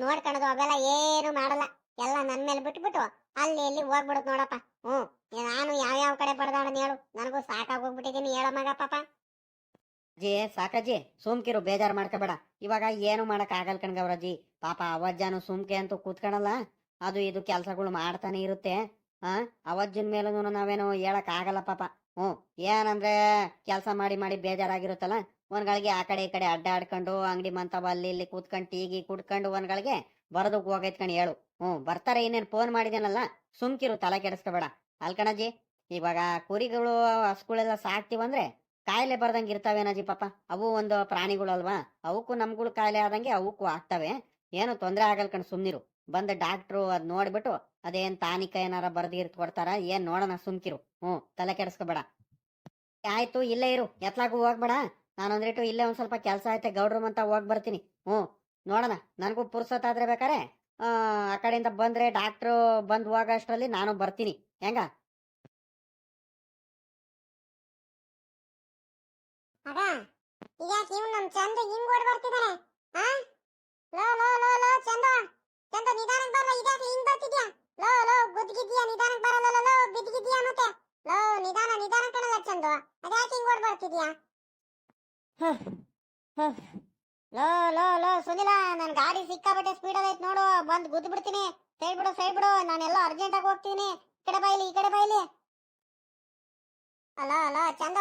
A: ನೋಡ್ಕೊಳೋದು ಅವೆಲ್ಲ ಏನು ಮಾಡಲ್ಲ. ಎಲ್ಲ ನನ್ ಮೇಲೆ ಬಿಟ್ಬಿಟ್ಟು ಅಲ್ಲಿ ಇಲ್ಲಿ ಹೋಗ್ಬಿಡುತ್ತೆ ನೋಡಪ್ಪ. ಹ್ಮ್, ನಾನು ಯಾವ್ಯಾವ ಯಾವ ಕಡೆ ಬಡ್ದಾಡನ್ ಹೇಳು ನನಗೂ ಸಾಕಾಗಿ ಹೋಗ್ಬಿಟ್ಟಿದ್ದೀನಿ ಹೇಳ ಮಗ ಪಾಪ.
B: ಅಜ್ಜಿ, ಸಾಕಜ್ಜಿ, ಸುಮ್ಕಿರು, ಬೇಜಾರ್ ಮಾಡ್ಕೋಬೇಡ. ಇವಾಗ ಏನು ಮಾಡಕ್ ಆಗಲ್ ಕಣ್ಗವ್ರಜ್ಜಿ ಪಾಪ ಅವಜ್ಜಾನು ಸುಮ್ಕೆ ಅಂತೂ ಕೂತ್ಕೊಳಲ್ಲ ಅದು ಇದು ಕೆಲಸಗಳು ಮಾಡ್ತಾನೆ ಇರುತ್ತೆ. ಆ ಅವಜ್ಜನ್ ಮೇಲೂ ನಾವೇನು ಹೇಳಕ್ ಆಗಲ್ಲ ಪಾಪ. ಹ್ಞೂ ಏನಂದ್ರೆ ಕೆಲಸ ಮಾಡಿ ಮಾಡಿ ಬೇಜಾರಾಗಿರುತ್ತಲ್ಲ, ಒಂದ್ಗಳಿಗೆ ಆ ಕಡೆ ಈ ಕಡೆ ಅಡ್ಡಾಡ್ಕೊಂಡು ಅಂಗಡಿ ಮಂತವ ಅಲ್ಲಿ ಇಲ್ಲಿ ಕೂತ್ಕೊಂಡು ಟೀಗಿ ಕುಡ್ಕೊಂಡು ಒಂದ್ಗಳಿಗೆ ಬರದು ಹೋಗೈತ್ ಕಣಿ ಹೇಳು. ಹ್ಞೂ ಬರ್ತಾರೆ ಇನ್ನೇನು ಫೋನ್ ಮಾಡಿದೇನಲ್ಲ, ಸುಮ್ಕಿರು ತಲೆ ಕೆಡಿಸ್ಕೋಬೇಡ. ಅಲ್ಕಣಜ್ಜಿ ಇವಾಗ ಕುರಿಗಳು ಹಸುಗಳೆಲ್ಲ ಸಾಕ್ತಿವಂದ್ರೆ ಕಾಯಿಲೆ ಬರ್ದಂಗೆ ಇರ್ತಾವೇನಜ್ಜಿ ಪಾಪ, ಅವು ಒಂದು ಪ್ರಾಣಿಗಳಲ್ವಾ, ಅವಕ್ಕೂ ನಮ್ಗಳು ಕಾಯಿಲೆ ಆದಂಗೆ ಅವಕ್ಕೂ ಆಗ್ತವೆ, ಏನು ತೊಂದರೆ ಆಗಲ್ ಕಣ್ ಸುಮ್ನಿರು. ಬಂದ ಡಾಕ್ಟ್ರು ಅದ್ ನೋಡ್ಬಿಟ್ಟು ಅದೇನ್ ತಾನಿಕ ಏನಾರ ಬರ್ದಿರ್ ಕೊಡ್ತಾರ ಏನ್ ನೋಡೋಣ ಸುಮ್ಕಿರು. ಹ್ಮ್ ತಲೆ ಕೆಡಿಸ್ಕೋಬೇಡ. ಆಯ್ತು, ಇಲ್ಲೇ ಇರು, ಎತ್ಲಾಗೂ ಹೋಗ್ಬೇಡ. ನಾನೊಂದ್ರಿಟ್ಟು ಇಲ್ಲೇ ಒಂದ್ ಸ್ವಲ್ಪ ಕೆಲಸ ಐತೆ ಗೌಡ್ರು ಅಂತ ಹೋಗ್ ಬರ್ತೀನಿ. ಹ್ಮ್ ನೋಡೋಣ, ನನಗೂ ಆದ್ರೆ ಬೇಕಾರೆ, ಆ ಕಡೆಯಿಂದ ಬಂದ್ರೆ ಡಾಕ್ಟ್ರು ಬಂದ್ ಹೋಗೋ ಅಷ್ಟ್ರಲ್ಲಿ ನಾನು ಬರ್ತೀನಿ. ಹೆಂಗ?
A: ಚಂದ ಹಿಂಗ್ ಓಡ್ ಬರ್ತಿದ್ದಾನೆ ಚಂದ ನಿಧಾನಕ್ಕೆ ಬರಲ್ಲ ಬರ್ಲ ಇದ್ಯಾಕೆ ಹಿಂಗ್ ಬರ್ತಿದ್ಯಾ? ಲೋ ಲೋ ಗುದ್ಗಿದ್ಯಾ ನಿಧಾನಕ್ಕೆ ಬರಲ್ಲ, ಲೋ ಬಿದ್ಗಿದ್ಯಾ ಮತ್ತೆ? ಲೋ, ನಿಧಾನ ನಿಧಾನ ಕಣಲ್ಲ ಚಂದು. ಅದ್ಯಾಕೆ ಹಿಂಗ್ ಓಡ್ ಬರ್ತಿದ್ಯಾ? ಲೋ ಲೋ ಲೋ, ಸುನಿಲ, ನನ್ ಗಾಡಿ ಸಿಕ್ಕಾಪಟ್ಟೆ ಸ್ಪೀಡ್ ಐತ್ ನೋಡು. ಬಂದ್ ಗುದ್ದು ಬಿಡ್ತೀನಿ ಸೈಡ್ ಬಿಡು ಸೈಡ್ ಬಿಡು ನಾನೆಲ್ಲೋ ಅರ್ಜೆಂಟ್ ಆಗಿ ಹೋಗ್ತೀನಿ. ಈ ಕಡೆ ಬೈಲಿ ಈ ಕಡೆ ಬೈಲಿ ಅಲೋ ಅಲೋ ಚಂದ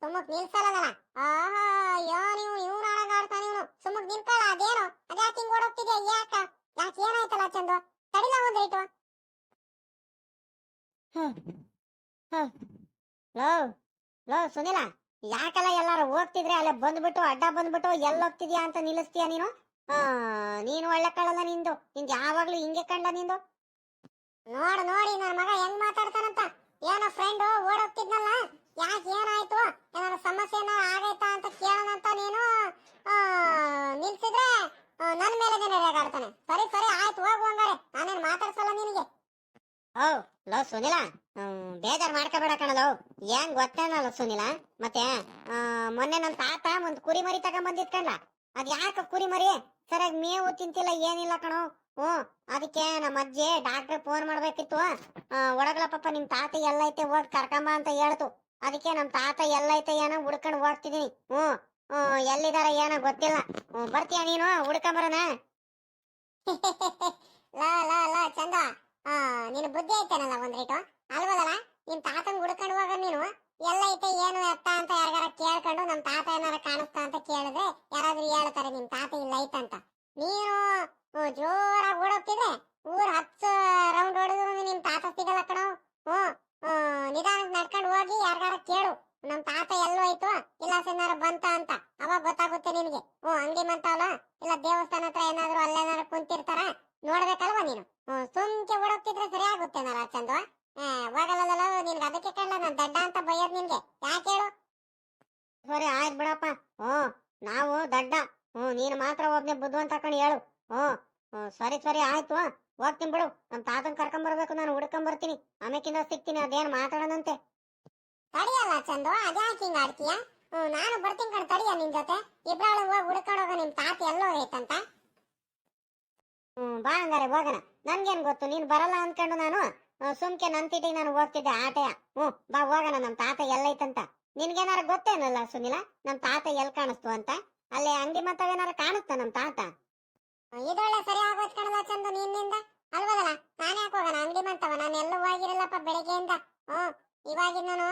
A: ಸುಮ್ಮಕ್ ನಿಲ್ಸಲ್ಲ ಆಹಾ ಯೋ ನೀವು, ಇವ್ನ ಆಡಂಗ ಆಡ್ತಾನೆ ಇವನು. ಸುಮ್ಮಕ್ ನಿಂತ್ಕೊಳ್ಳ, ಅದೇನು? ಅದ್ಯಾಕೆ ಹಿಂಗ್ ಓಡೋಗ್ತಿದ್ಯಾ ಯಾಕ? ಯಾಕೆ ಏನಾಯ್ತಲ್ಲ ಚಂದು? ತಡಿಲ ಒಂದ್ ರೇಟು ಲೋ ಲೋ, ಸುನಿಲ, ಯಾಕಲ್ಲ ಎಲ್ಲಾರು ಹೋಗ್ತಿದ್ರೆ ಅಲ್ಲೇ ಬಂದ್ಬಿಟ್ಟು, ಅಡ್ಡ ಬಂದ್ಬಿಟ್ಟು ಎಲ್ಲಿ ಹೋಗ್ತಿದ್ಯಾ ಅಂತ ನಿಲ್ಲಿಸ್ತೀಯ ನೀನು? ನೀನು ಒಳ್ಳೆ ಕಳಲ್ಲ ನಿಂದು. ನಿಂದು ಯಾವಾಗ್ಲೂ ಹಿಂಗೆ ಕಂಡ ನಿಂದು? ನೋಡ್, ನೋಡಿ ನನ್ನ ಮಗ ಹೆಂಗ್ ಮಾತಾಡ್ತಾನಂತ. ಏನೋ ಫ್ರೆಂಡ್ ಓಡೋಗ್ತಿದ್ನಲ್ಲ? ಯಾಕೆ ಏನಾಯ್ತು ಏನಾರ ಸಮಸ್ಯೆ ಏನಾರ ಆಗೈತಾ ಅಂತ ಕೇಳೋಣ ಅಂತ ನೀನು ಆ, ನಿಲ್ಸಿದ್ರೆ ಆ, ನನ್ ಮೇಲೆ ರೇಗಾಡ್ತಾನೆ ಸರಿ ಸರಿ, ಆಯ್ತು, ಹೋಗು ಹಂಗಾರೆ ನಾನೇನ್ ಮಾತಾಡ್ಸಲ್ಲ ನಿನಗೆ? ಓ ಲೋ ಸುನಿಲ? ಬೇಜಾರ್ ಮಾಡ್ಕೋಬೇಡ ಕಣಲೋ ಏನ್ ಗೊತ್ತೇನಲ್ಲ ಸುನಿಲ. ಮತ್ತೆ ಮೊನ್ನೆ ನನ್ ತಾತ ಒಂದ್ ಕುರಿ ಮರಿ ತಗೊಂಬಂದಿತ್ಕಂಡ್ಲ ಅದ್ ಯಾಕ ಕುರಿ ಮರಿ? ಸರಿಯಾಗಿ ಮೇವು ತಿಂತಿಲ್ಲ, ಏನಿಲ್ಲ ಕಣೋ. ಹ್ಞೂ, ಅದಕ್ಕೆ ನಮ್ಮ ಅಜ್ಜಿ ಡಾಕ್ಟರ್ ಫೋನ್ ಮಾಡ್ಬೇಕಿತ್ತು. ಒಡಗಲ ಪಾಪ ನಿಮ್ ತಾತ ಎಲ್ಲೈತೆ ಹೋಗ್ ಕರ್ಕಂಬ ಅಂತ ಹೇಳ್ತು. ಅದಕ್ಕೆ ನಮ್ ತಾತ ಎಲ್ಲೈತೆ ಏನೋ ಹುಡ್ಕೊಂಡು ಹೋಗ್ತಿದೀನಿ. ಹ್ಞೂ ಹ್ಮ್ ಎಲ್ಲಿದಾರ, ಏನೋ ಗೊತ್ತಿಲ್ಲ. ಹ್ಞೂ, ಬರ್ತೀಯ ನೀನು? ಹುಡ್ಕೊಂಬರನ ಲಾ ಲಾ ಲಾ, ಚಂದ. ಆ ನಿನ್ನ ಬುದ್ಧಿ ಐತೇನಲ್ಲ ಒಂದ್ ರೇಟು? ಅಲ್ವದಲ್ಲ ನಿಮ್ ತಾತನ್ ಹುಡ್ಕೊಂಡು ಹೋಗ ನೀನು? ಎಲ್ಲ ಐತೆ, ಏನು ಎತ್ತ ಅಂತ ಯಾರಿಗಾರ ಕೇಳ್ಕೊಂಡು ನಮ್ ತಾತ ಏನಾರ ಕಾಣಿಸ್ತಾ ಅಂತ ಕೇಳಿದ್ರೆ ಯಾರಾದ್ರೂ ಹೇಳ್ತಾರೆ ನಿಮ್ ತಾತ ಇಲ್ಲ ಐತಂತ ನೀನು ಹ್ಮ್, ಜೋರಾಗಿ ಓಡೋಗ್ತಿದ್ರೆ ಊರ್ ಹತ್ತು ರೌಂಡ್ ಹೊಡೆದ್ರು ನಿಮ್ ತಾತ ಸಿಗಲ್ಲ ಕಣೋ ಹ್ಮ್ ಹ್ಮ್, ನಿಧಾನಕ್ಕೆ ನಡ್ಕೊಂಡು ಹೋಗಿ ಯಾರಿಗಾರ ಕೇಳು ನಮ್ ತಾತ ಎಲ್ಲೋ ಆಯ್ತು ಇಲ್ಲ ಏನಾರ ಬಂತ ಅಂತ ಅವಾಗ ಗೊತ್ತಾಗುತ್ತೆ ನಿನಗೆ ಹ್ಮ್ ಅಂಗಡಿ ಮಂತಾವಲ್ಲ ಇಲ್ಲ ದೇವಸ್ಥಾನ ಹತ್ರ ಏನಾದ್ರು ಅಲ್ಲೇನಾರು ಕುಂತಿರ್ತಾರ ನೋಡ್ಬೇಕಲ್ವಾ ನೀನು ಹ್ಮ್ ಸುಮ್ಕೆ ಓಡೋಗ್ತಿದ್ರೆ ಸರಿ ಆಗುತ್ತೇನಲ್ಲ ಚಂದು ಹೋಗಲ್ಲ ನಿನ್ಗೆ ಅದಕ್ಕೆ ಕಳ್ಳ ನಾನ್ ದಡ್ಡ ಅಂತ ಬೈಯೋದ್ ನಿನ್ಗೆ ಯಾಕೆ ಹೇಳು ಸರಿ ಆಯ್ತು ಬಿಡಪ್ಪ ಹ್ಮ್ ನಾವು ದಡ್ಡ ಹ್ಮ್ ನೀನು ಮಾತ್ರ ಒಬ್ನೇ ಬುದ್ಧಿವಂತ ಕಣ್ ಹೇಳು ಹ್ಮ್ ಹ್ಮ್ ಸರಿ ಸರಿ ಆಯ್ತು. ಹೋಗ್ತೀನಿ ಬಿಡು. ನಮ್ ತಾತನ್ ಕರ್ಕೊಂಡ್ ಬರ್ಬೇಕು ನಾನು ಹುಡ್ಕೊಂಡ್ ಬರ್ತೀನಿ. ಆಮೇಕಿಂದ ಸಿಗ್ತೀನಿ ಅದೇನ್ ಮಾತಾಡೋಣಂತೆ. ತಡಿಯಲ್ಲ ಚಂದು ಅದ್ಯಾಕೆ ಹಿಂಗ ಆಡ್ತೀಯ? ನಾನು ಬರ್ತೀನಿ ಕಣ್ ತಡಿಯ ನಿನ್ ಜೊತೆ. ಇಬ್ರಾಳು ಹೋಗಿ ಹುಡ್ಕೊಂಡೋಗ ನಿಮ್ ತಾತ ಎಲ್ಲೋ ಐತಂತ ಹ್ಮ್ ಬಾ ಹಂಗಾರೆ ಹೋಗೋಣ. ನನ್ಗೇನ್ ಗೊತ್ತು ನೀನ್ ಬರಲ್ಲ ಅನ್ಕೊಂಡು ನಾನು ಸುಮ್ಕೆ ನಂತಿಟ್ಟಿಗೆ ನಾನು ಹೋಗ್ತಿದ್ದೆ ಆಟಯ. ಹ್ಮ್ ಬಾ ಹೋಗೋಣ ನಮ್ ತಾತ ಎಲ್ಲೈತಂತ. ನಿನ್ಗೇನಾರ ಗೊತ್ತೇನಲ್ಲ ಸುನಿಲ? ನಮ್ ತಾತ ಎಲ್ ಕಾಣಿಸ್ತು ಅಂತ? ಅಲ್ಲೇ ಅಂಗಡಿ ಮತ್ತವೇನಾರ ಕಾಣಿಸ್ತ ನಮ್ ತಾತ? ಇದೊಳ್ಳೆ ಸರಿ ಆಗೋದ್ ಕಣಲ್ಲ ಚಂದು ನಿನ್ನಿಂದ. ಅಲ್ವದಲ್ಲ? ನಾನೇ ಯಾಕೆ ಅಂಗಡಿ ಮಂತವ ನಾನು ಎಲ್ಲೂ ಹೋಗಿರಲ್ಲಪ್ಪ ಬೆಳಿಗ್ಗೆಯಿಂದ. ಹ್ಮ್ ಇವಾಗಿಂದನು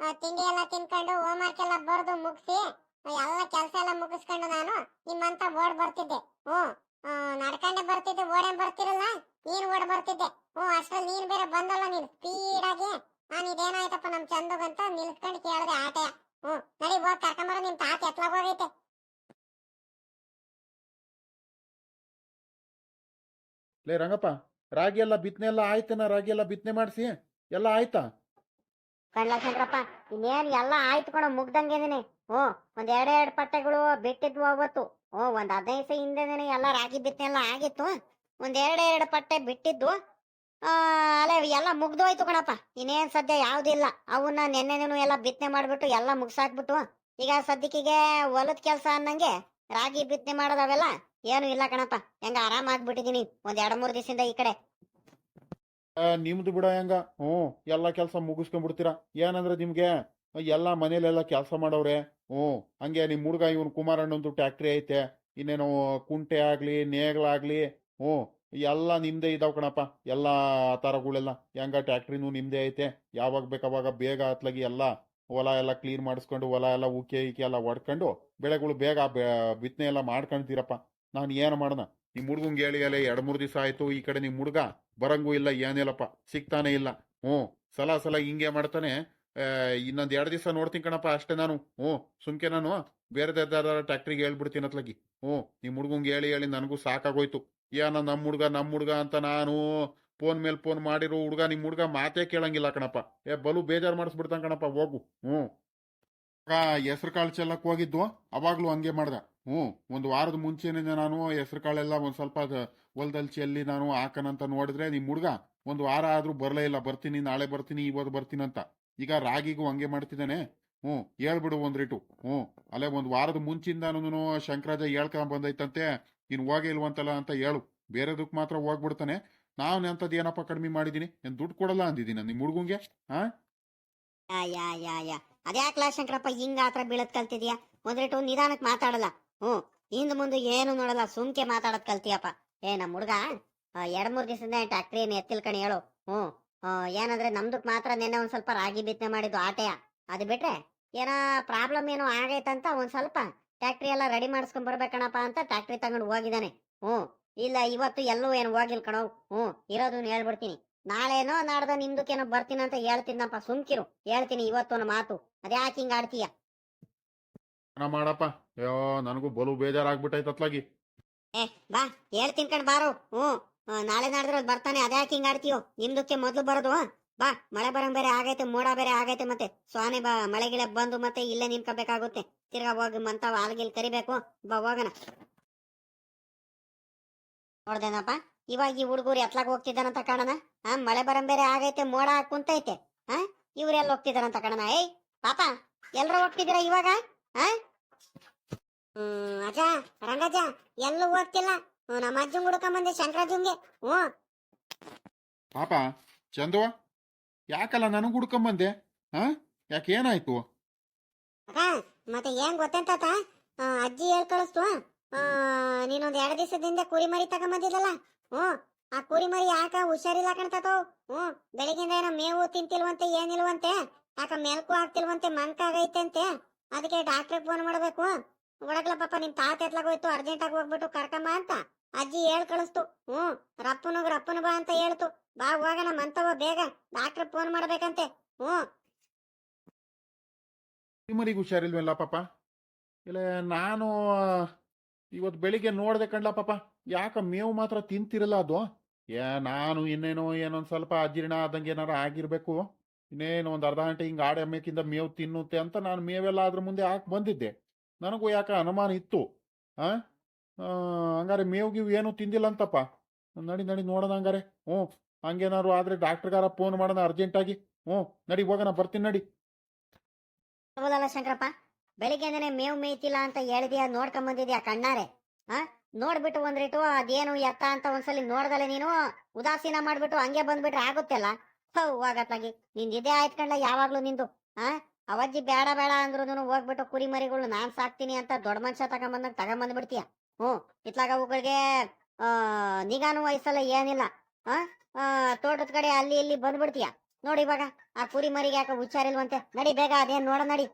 A: ಆ, ತಿಂಡಿ ಎಲ್ಲ ತಿನ್ಕೊಂಡು ಹೋಮ್ವರ್ಕ್ ಎಲ್ಲ ಬರ್ದು ಮುಗಿಸಿ ಎಲ್ಲ ಕೆಲಸ ಎಲ್ಲ ಮುಗಿಸ್ಕೊಂಡು ನಾನು ನಿಮ್ಮಂತ ಓಡ್ ಬರ್ತಿದ್ದೆ. ಹ್ಮ್ ನಡ್ಕೊಂಡೆ ಬರ್ತಿದ್ದೆ ಓಡೇ ಬರ್ತಿರಲ್ಲ ನೀನ್ ಓಡ್ ಬರ್ತಿದ್ದೆ. ಹ್ಮ್ ಅಷ್ಟ್ರಲ್ಲಿ ನೀನ್ ಬೇರೆ ಬಂದಲ್ಲ ನೀನ್. ಸ್ಪೀಡ್ ಆಗಿ. ನಾನು ಇದೇನಾಯ್ತಪ್ಪ ನಮ್ ಚಂದಗಂತ ನಿಲ್ಸ್ಕೊಂಡು ಕೇಳಿದೆ ಆಟಯ. ಹ್ಮ್ ನಡಿ ಹೋಗ್ ಕರ್ಕೊಂಬರೋ ನಿಮ್ ತಾತ ಎತ್ಲಾಗ ಹೋಗೈತೆ.
C: ಲೇ ರಂಗಪ್ಪ, ರಾಗಿ ಎಲ್ಲ ಬಿತ್ತನೆ ಎಲ್ಲ ಆಯ್ತನ? ರಾಗಿ ಎಲ್ಲ ಬಿತ್ತನೆ ಮಾಡಿಸಿ? ಎಲ್ಲ ಆಯ್ತಾ?
B: ಕಣ್ಲ ಶಂಕರಪ್ಪ, ಇನ್ನೇನ್ ಎಲ್ಲ ಆಯ್ತು ಕಣ ಮುಗ್ದಂಗೆದಿನಿ ಹ್ಞೂ ಒಂದ್ ಎರಡು ಎರಡ್ ಪಟ್ಟೆಗಳು ಬಿಟ್ಟಿದ್ವು ಅವತ್ತು. ಓ ಒಂದ್ ಹದಿನೈದು ದಿವಸ ಹಿಂದೆನೆ ಎಲ್ಲ ರಾಗಿ ಬಿತ್ತನೆ ಎಲ್ಲ ಆಗಿತ್ತು. ಒಂದ್ ಎರಡು ಎರಡು ಪಟ್ಟೆ ಬಿಟ್ಟಿದ್ವು ಅಲ್ಲೇ ಎಲ್ಲ ಮುಗ್ದೋಯ್ತು ಕಣಪ್ಪ. ಇನ್ನೇನ್ ಸದ್ಯ ಯಾವ್ದಿಲ್ಲ ಅವನ್ನ ನೆನ್ನೆನೇನು ಎಲ್ಲ ಬಿತ್ತನೆ ಮಾಡ್ಬಿಟ್ಟು ಎಲ್ಲ ಮುಗ್ಸಾಕ್ಬಿಟ್ಟು, ಈಗ ಸದ್ಯಕ್ಕೆ ಹೊಲದ ಕೆಲಸ ಅನ್ನಂಗೆ ರಾಗಿ ಬಿತ್ತನೆ ಮಾಡೋದವೆಲ್ಲ ಏನು ಇಲ್ಲ ಕಣಪ್ಪ, ಹೆಂಗ ಆರಾಮಾಗ್ಬಿಟ್ಟಿದೀನಿ ಒಂದ್ ಎರಡ್ ಮೂರ್ ದಿವಸದಿಂದ ಈ ಕಡೆ.
C: ನಿಮ್ದು ಬಿಡ ಹೆಂಗ, ಹ್ಞೂ, ಎಲ್ಲ ಕೆಲಸ ಮುಗಿಸ್ಕೊಂಡ್ಬಿಡ್ತೀರಾ? ಏನಂದ್ರೆ ನಿಮ್ಗೆ, ಎಲ್ಲ ಮನೇಲೆಲ್ಲ ಕೆಲಸ ಮಾಡವ್ರೆ ಹ್ಞೂ, ಹಂಗೆ ನಿಮ್ಮ ಹುಡುಗ ಇವನು ಕುಮಾರಣ್ಣಂದು ಟ್ಯಾಕ್ಟ್ರಿ ಐತೆ, ಇನ್ನೇನು ಕುಂಟೆ ಆಗ್ಲಿ ನೇಗ್ಲಾಗ್ಲಿ ಹ್ಞೂ, ಎಲ್ಲ ನಿಮ್ದೇ ಇದಾವ್ ಕಣಪ್ಪ, ಎಲ್ಲ ತರಗಳೆಲ್ಲ, ಹೆಂಗ ಟ್ಯಾಕ್ಟ್ರಿನೂ ನಿಮ್ದೇ ಐತೆ, ಯಾವಾಗ ಬೇಕಾವಾಗ ಬೇಗ ಹತ್ಲಾಗಿ ಎಲ್ಲ ಹೊಲ ಎಲ್ಲ ಕ್ಲೀನ್ ಮಾಡಿಸ್ಕೊಂಡು, ಹೊಲ ಎಲ್ಲ ಉಕ್ಕೆ ಇಕ್ಕೆ ಎಲ್ಲ ಹೊಡ್ಕೊಂಡು ಬೆಳೆಗಳು ಬೇಗ ಬಿತ್ತನೆ ಎಲ್ಲ ಮಾಡ್ಕೊಂತೀರಪ್ಪ ನಾನು ಏನು ಮಾಡೋಣ ನಿಮ್ಮ ಹುಡುಗಂಗೆ ಹೇಳಿ ಅಲ್ಲೇ ಎರಡು ಮೂರು ದಿವಸ ಆಯಿತು, ಈ ಕಡೆ ನಿಮ್ಮ ಹುಡುಗ ಬರಂಗೂ ಇಲ್ಲ, ಏನಿಲ್ಲಪ್ಪ, ಸಿಗ್ತಾನೆ ಇಲ್ಲ. ಹ್ಞೂ, ಸಲ ಸಲ ಹಿಂಗೆ ಮಾಡ್ತಾನೆ. ಇನ್ನೊಂದು ಎರಡು ದಿವಸ ನೋಡ್ತೀನಿ ಕಣಪ್ಪ, ಅಷ್ಟೇ ನಾನು. ಹ್ಞೂ, ಸುಮ್ಕೆ ನಾನು ಬೇರೆ ಟ್ಯಾಕ್ಟ್ರಿಗೆ ಹೇಳ್ಬಿಡ್ತೀನಿ ಅತ್ಲಾಗಿ. ಹ್ಞೂ ನಿಮ್ಮ ಹುಡುಗಂಗೆ ಹೇಳಿ ಹೇಳಿ ನನಗೂ ಸಾಕಾಗೋಯ್ತು. ಏನ ನಮ್ಮ ಹುಡುಗ ನಮ್ಮ ಹುಡುಗ ಅಂತ ನಾನು ಫೋನ್ ಮೇಲೆ ಫೋನ್ ಮಾಡಿರೋ ಹುಡುಗ ನಿಮ್ಮ ಹುಡುಗ ಮಾತೇ ಕೇಳಂಗಿಲ್ಲ ಕಣಪ್ಪ. ಏ, ಬಲು ಬೇಜಾರು ಮಾಡಿಸ್ಬಿಡ್ತಾನೆ ಕಣಪ್ಪ, ಹೋಗು. ಹ್ಞೂ. ಹೆಸರು ಕಾಳು ಚೆಲ್ಲಕ್ಕೆ ಹೋಗಿದ್ವು. ಅವಾಗ್ಲೂ ಹಂಗೆ ಮಾಡ್ದ. ಹ್ಞೂ, ಒಂದು ವಾರದ ಮುಂಚೆನೇ ನಾನು ಹೆಸರು ಕಾಳೆಲ್ಲ ಒಂದು ಸ್ವಲ್ಪ ಹೊಲದಲ್ಲಿ ಚೆಲ್ಲಿ ನಾನು ಹಾಕನಂತ ನೋಡಿದ್ರೆ ನಿಮ್ಮ ಹುಡುಗ, ಒಂದು ವಾರ ಆದ್ರೂ ಬರಲೇ ಇಲ್ಲ. ಬರ್ತೀನಿ, ನಾಳೆ ಬರ್ತೀನಿ ಇವತ್ತು ಬರ್ತೀನಿ ಅಂತ. ಈಗ ರಾಗಿಗೂ ಹಂಗೆ ಮಾಡ್ತಿದ್ದಾನೆ. ಹ್ಞೂ, ಹೇಳ್ಬಿಡು ಒಂದ್ ರೇಟು. ಹ್ಞೂ, ಅಲ್ಲೇ ಒಂದು ವಾರದ ಮುಂಚಿಂದಾನು ಶಂಕರಾಜ ಹೇಳ್ಕೊಂಡ್ ಬಂದೈತಂತೆ. ಇನ್ ಹೋಗೇ ಇಲ್ವಂತಲ್ಲ ಅಂತ ಹೇಳು. ಬೇರೆದಕ್ಕೆ ಮಾತ್ರ ಹೋಗ್ಬಿಡ್ತಾನೆ. ನಾನು ಎಂಥದ್ದು ಏನಪ್ಪ ಕಡಿಮೆ ಮಾಡಿದ್ದೀನಿ ಏನು ದುಡ್ಡು ಕೊಡಲ್ಲ ಅಂದಿದ್ದೀನಿ ನಿಮ್ಮ ಹುಡುಗಂಗೆ? ಹಾಂ
B: ಅದ್ಯಾಕ್ಲಾ ಶಂಕರಪ್ಪ ಹಿಂಗ ಆತರ ಬೀಳದ್ ಕಲ್ತಿದ್ಯಾ? ಒಂದ್ರೇಟು ನಿಧಾನಕ್ ಮಾತಾಡಲ್ಲ. ಹ್ಮ್ ಹಿಂದ್ ಮುಂದೆ ಏನು ನೋಡಲ್ಲ, ಸುಮ್ಕೆ ಮಾತಾಡೋದ್ ಕಲ್ತಿಯಪ್ಪ. ಏ, ನಮ್ ಹುಡ್ಗ ಎರಡ್ ಮೂರ್ ದಿವಸದಿಂದ ಟ್ಯಾಕ್ಟ್ರಿ ಏನ್ ಎತ್ತಿಲ್ ಕಣಿ ಹೇಳು. ಹ್ಮ್ ಏನಂದ್ರೆ ನಮ್ದಕ್ ಮಾತ್ರ ನೆನ್ನೆ ಒಂದ್ ಸ್ವಲ್ಪ ರಾಗಿ ಬಿತ್ತನೆ ಮಾಡಿದ್ದು ಆಟೆಯ. ಅದು ಬಿಟ್ರೆ ಏನೋ ಪ್ರಾಬ್ಲಮ್ ಏನೋ ಆಗೈತಂತ ಒಂದ್ ಸ್ವಲ್ಪ ಟ್ಯಾಕ್ಟ್ರಿ ಎಲ್ಲ ರೆಡಿ ಮಾಡಿಸ್ಕೊಂಡ್ ಬರ್ಬೇಕಣಪ್ಪ ಅಂತ ಟ್ಯಾಕ್ಟ್ರಿ ತಗೊಂಡು ಹೋಗಿದ್ದಾನೆ. ಹ್ಮ್ ಇಲ್ಲ ಇವತ್ತು ಎಲ್ಲೂ ಏನು ಹೋಗಿಲ್ ಕಣವ್ ಹ್ಮ್ ಇರೋದನ್ನ ಹೇಳ್ಬಿಡ್ತೀನಿ. ನಾಳೆನೋ ನಾಡ್ದ ನಿಮ್ದಕ್ಕೇನೋ ಬರ್ತೀನಿ ಅಂತ ಹೇಳ್ತೀನಪ್ಪ ಸುಮ್ಕಿರು, ಹೇಳ್ತೀನಿ ಇವತ್ತು ಮಾತು. ಅದ್ಯಾಕೆ ಹಿಂಗ ಆಡ್ತೀಯ?
C: ನಾ ಮಾಡಪ್ಪ. ಅಯ್ಯೋ ನನಗೂ ಬಲು ಬೇಜಾರಾಗ್ಬಿಟ್ಟೈತೆ ಅತ್ಲಾಗಿ
B: ಏ ಬಾ ಹೇಳ್ ಕಣ್ ಬಾರು. ಹ್ಮ್ ಆ, ನಾಳೆ ನಾಡಿದ್ರೆ ಬರ್ತಾನೆ ಅದ್ಯಾಕೆ ಹಿಂಗ ಆಡ್ತೀಯೋ? ನಿಮ್ದಕ್ಕೆ ಮೊದ್ಲು ಬರೋದು ಆ? ಬಾ ಮಳೆ ಬರಂಗ್ ಬೇರೆ ಆಗೈತೆ ಮೋಡ ಬೇರೆ ಆಗೈತೆ ಮತ್ತೆ. ಸ್ವಾನೆ ಬಾ ಮಳೆ ಗಿಳೆ ಬಂದು ಮತ್ತೆ ಇಲ್ಲೇ ನಿಂತ್ಕೋಬೇಕಾಗುತ್ತೆ. ತಿರ್ಗಾ ಹೋಗಿ ಮಂತಾವ ಆಲ್ಗಿಲ್ ಕರಿಬೇಕು. ಬಾ ಹೋಗನ ನೋಡ್ದೇನಪ್ಪ ಇವಾಗ ಈ ಹುಡುಗರು ಎತ್ಲಾಗ ಹೋಗ್ತಿದ್ದಾರಂತ ಕಾಣನ ಆ ಮಳೆ ಬರಂ ಬೇರೆ ಆಗೈತೆ ಮೋಡ ಕುಂತೈತೆ. ಆ ಇವ್ರೆಲ್ಲ ಹೋಗ್ತಿದಾರಂತ ಕಾಣನ ಏಯ್! ಪಾಪ ಎಲ್ರ ಹೋಗ್ತಿದ್ದೀರಾ ಇವಾಗ? ಹ್ಮ್ ಅಜ್ಜ ರಂಗಜ್ಜ ಎಲ್ಲೂ ಹೋಗ್ತಿಲ್ಲ ನಮ್ಮ ಅಜ್ಜಂಗ್ ಹುಡ್ಕೊಂಬಂದೆ ಶಂಕರಾಜಂಗೆ ಹ್ಞೂ.
C: ಪಾಪ ಚಂದು ಯಾಕಲ್ಲ ನನಗೆ ಹುಡ್ಕೊಂಬಂದೆ? ಹಾ ಯಾಕೆ ಏನಾಯ್ತು?
A: ಅಕ್ಕ ಮತ್ತೆ ಏನ್ ಗೊತ್ತಂತ ಅಜ್ಜಿ ಹೇಳ್ ಕಳಿಸ್ತು. ನೀನೊಂದ್ ಎರಡು ದಿವಸದಿಂದ ಕುರಿ ಮರಿ ತಗೊಂಬಂದಿದ್ದಲ್ಲ. ಹ್ಞೂ. ಆ ಕುರಿ ಮರಿ ಯಾಕ ಹುಷಾರಿಲ್ಲ ಕಣ್ತಾತವ್ ಹ್ಞೂ. ಬೆಳಗಿಂದ ಏನೋ ಮೇವು ತಿಂತಿಲ್ವಂತೆ ಏನಿಲ್ವಂತೆ? ಯಾಕ ಮೆಲ್ಕು ಆಗ್ತಿಲ್ವಂತೆ ಮಂಕಾಗೈತೆ ಅಂತೆ ಅದಕ್ಕೆ ಡಾಕ್ಟ್ರಿಗೆ ಫೋನ್ ಮಾಡಬೇಕು. ಒಡಗ್ಲ ಪಾಪ ನಿಮ್ ತಾತ ಎತ್ಲಾಗೋಯ್ತು ಅರ್ಜೆಂಟ್ ಆಗಿ ಹೋಗ್ಬಿಟ್ಟು ಕರ್ಕಂಬ ಅಂತ. ಅಜ್ಜಿ ಹೇಳ್ ಕಳಿಸ್ತು. ಹ್ಞೂ ರಪ್ಪನಗ್ ರಪ್ಪನ ಬಾ ಅಂತ ಹೇಳ್ತು. ಬಾ ಹೋಗೋಣ ಮಂತವ ಬೇಗ. ಡಾಕ್ಟ್ರ್ ಫೋನ್ ಮಾಡ್ಬೇಕಂತೆ. ಹ್ಞೂ.
C: ನಿಮ್ಮನಿಗೆ ಹುಷಾರಿಲ್ವಲ್ಲ ಪಾಪ? ಇಲ್ಲ ನಾನು ಇವತ್ತು ಬೆಳಿಗ್ಗೆ ನೋಡ್ದೆ ಕಣ್ಲ ಪಾಪ. ಯಾಕ ಮೇವು ಮಾತ್ರ ತಿಂತಿರಲ್ಲ ಅದು? ಏ, ನಾನು ಇನ್ನೇನೋ ಏನೋ ಸ್ವಲ್ಪ ಅಜೀರ್ಣ ಆದಂಗೆ ಏನಾರ ಆಗಿರ್ಬೇಕು. ಇನ್ನೇನು ಒಂದು ಅರ್ಧ ಗಂಟೆ ಹಿಂಗೆ ಆಡೆ ಅಮ್ಮಕ್ಕಿಂತ ಮೇವು ತಿನ್ನುತ್ತೆ ಅಂತ ನಾನು ಮೇವೆಲ್ಲ ಅದ್ರ ಮುಂದೆ ಹಾಕಿ ಬಂದಿದ್ದೆ. ನನಗೂ ಯಾಕೆ ಅನುಮಾನ ಇತ್ತು? ಆ, ಹಂಗಾರೆ ಮೇವು ಗೀವು ಏನೂ ತಿಂದಿಲ್ಲ ಅಂತಪ್ಪ. ನಡಿ ನಡಿ ನೋಡೋಣ ಹಂಗಾರೆ. ಹ್ಞೂ ಹಂಗೇನಾದ್ರು ಆದ್ರೆ ಡಾಕ್ಟ್ರಿಗಾರ ಫೋನ್ ಮಾಡೋಣ ಅರ್ಜೆಂಟಾಗಿ. ಹ್ಞೂ ನಡಿ ಹೋಗೋಣ ಬರ್ತೀನಿ ನಡಿ.
B: ಹೌದಲ್ಲ ಶಂಕರಪ್ಪ ಬೆಳಿಗ್ಗೆನೆ ಮೇವು ಮೇಯ್ತಿಲ್ಲ ಅಂತ ಹೇಳಿದ್ಯಾ ನೋಡ್ಕೊಂಡ್ ಬಂದಿದ್ಯಾ ಕಣ್ಣಾರೆ? ಆ? ನೋಡ್ಬಿಟ್ಟು ಒಂದ್ರಿಟ್ಟು ರೇಟು ಅದೇನು ಎತ್ತ ಅಂತ ಒಂದ್ಸಲಿ ನೋಡ್ದಲೆ ನೀನು ಉದಾಸೀನ ಮಾಡ್ಬಿಟ್ಟು ಹಂಗೆ ಬಂದ್ಬಿಟ್ರೆ ಆಗುತ್ತೆಲ್ಲ? ಹೌ ಹೋಗತ್ಲಾಗಿ. ನಿಂದ ಇದೇ ಆಯ್ತು ಕಂಡ ಯಾವಾಗ್ಲೂ ನಿಂದು. ಆ? ಅವಜ್ಜಿ ಬೇಡ ಬೇಡ ಅಂದ್ರು ಹೋಗ್ಬಿಟ್ಟು ಕುರಿ ಮರಿಗಳು ನಾನ್ ಸಾಕ್ತೀನಿ ಅಂತ ದೊಡ್ಡ ಮನುಷ್ಯ ತಗೊಂಬಂದಾಗ ತಗೊಂಬಂದ್ಬಿಡ್ತೀಯ? ಹ್ಞೂ. ಇತ್ಲಾಗ ಅವುಗಳಿಗೆ ನಿಗಾನು ವಯಸ್ಸಲ್ಲ ಏನಿಲ್ಲ. ಆ? ತೋಟದ ಕಡೆ ಅಲ್ಲಿ ಇಲ್ಲಿ ಬಂದ್ಬಿಡ್ತೀಯ? ನೋಡಿ ಇವಾಗ, ಆ ಕುರಿ ಮರಿಗೆ ಯಾಕೆ ಹುಚ್ಚಾರಿಲ್ವಂತೆ ನಡಿ, ಬೇಗ ಅದೇನ್ ನೋಡ. ನಡಿ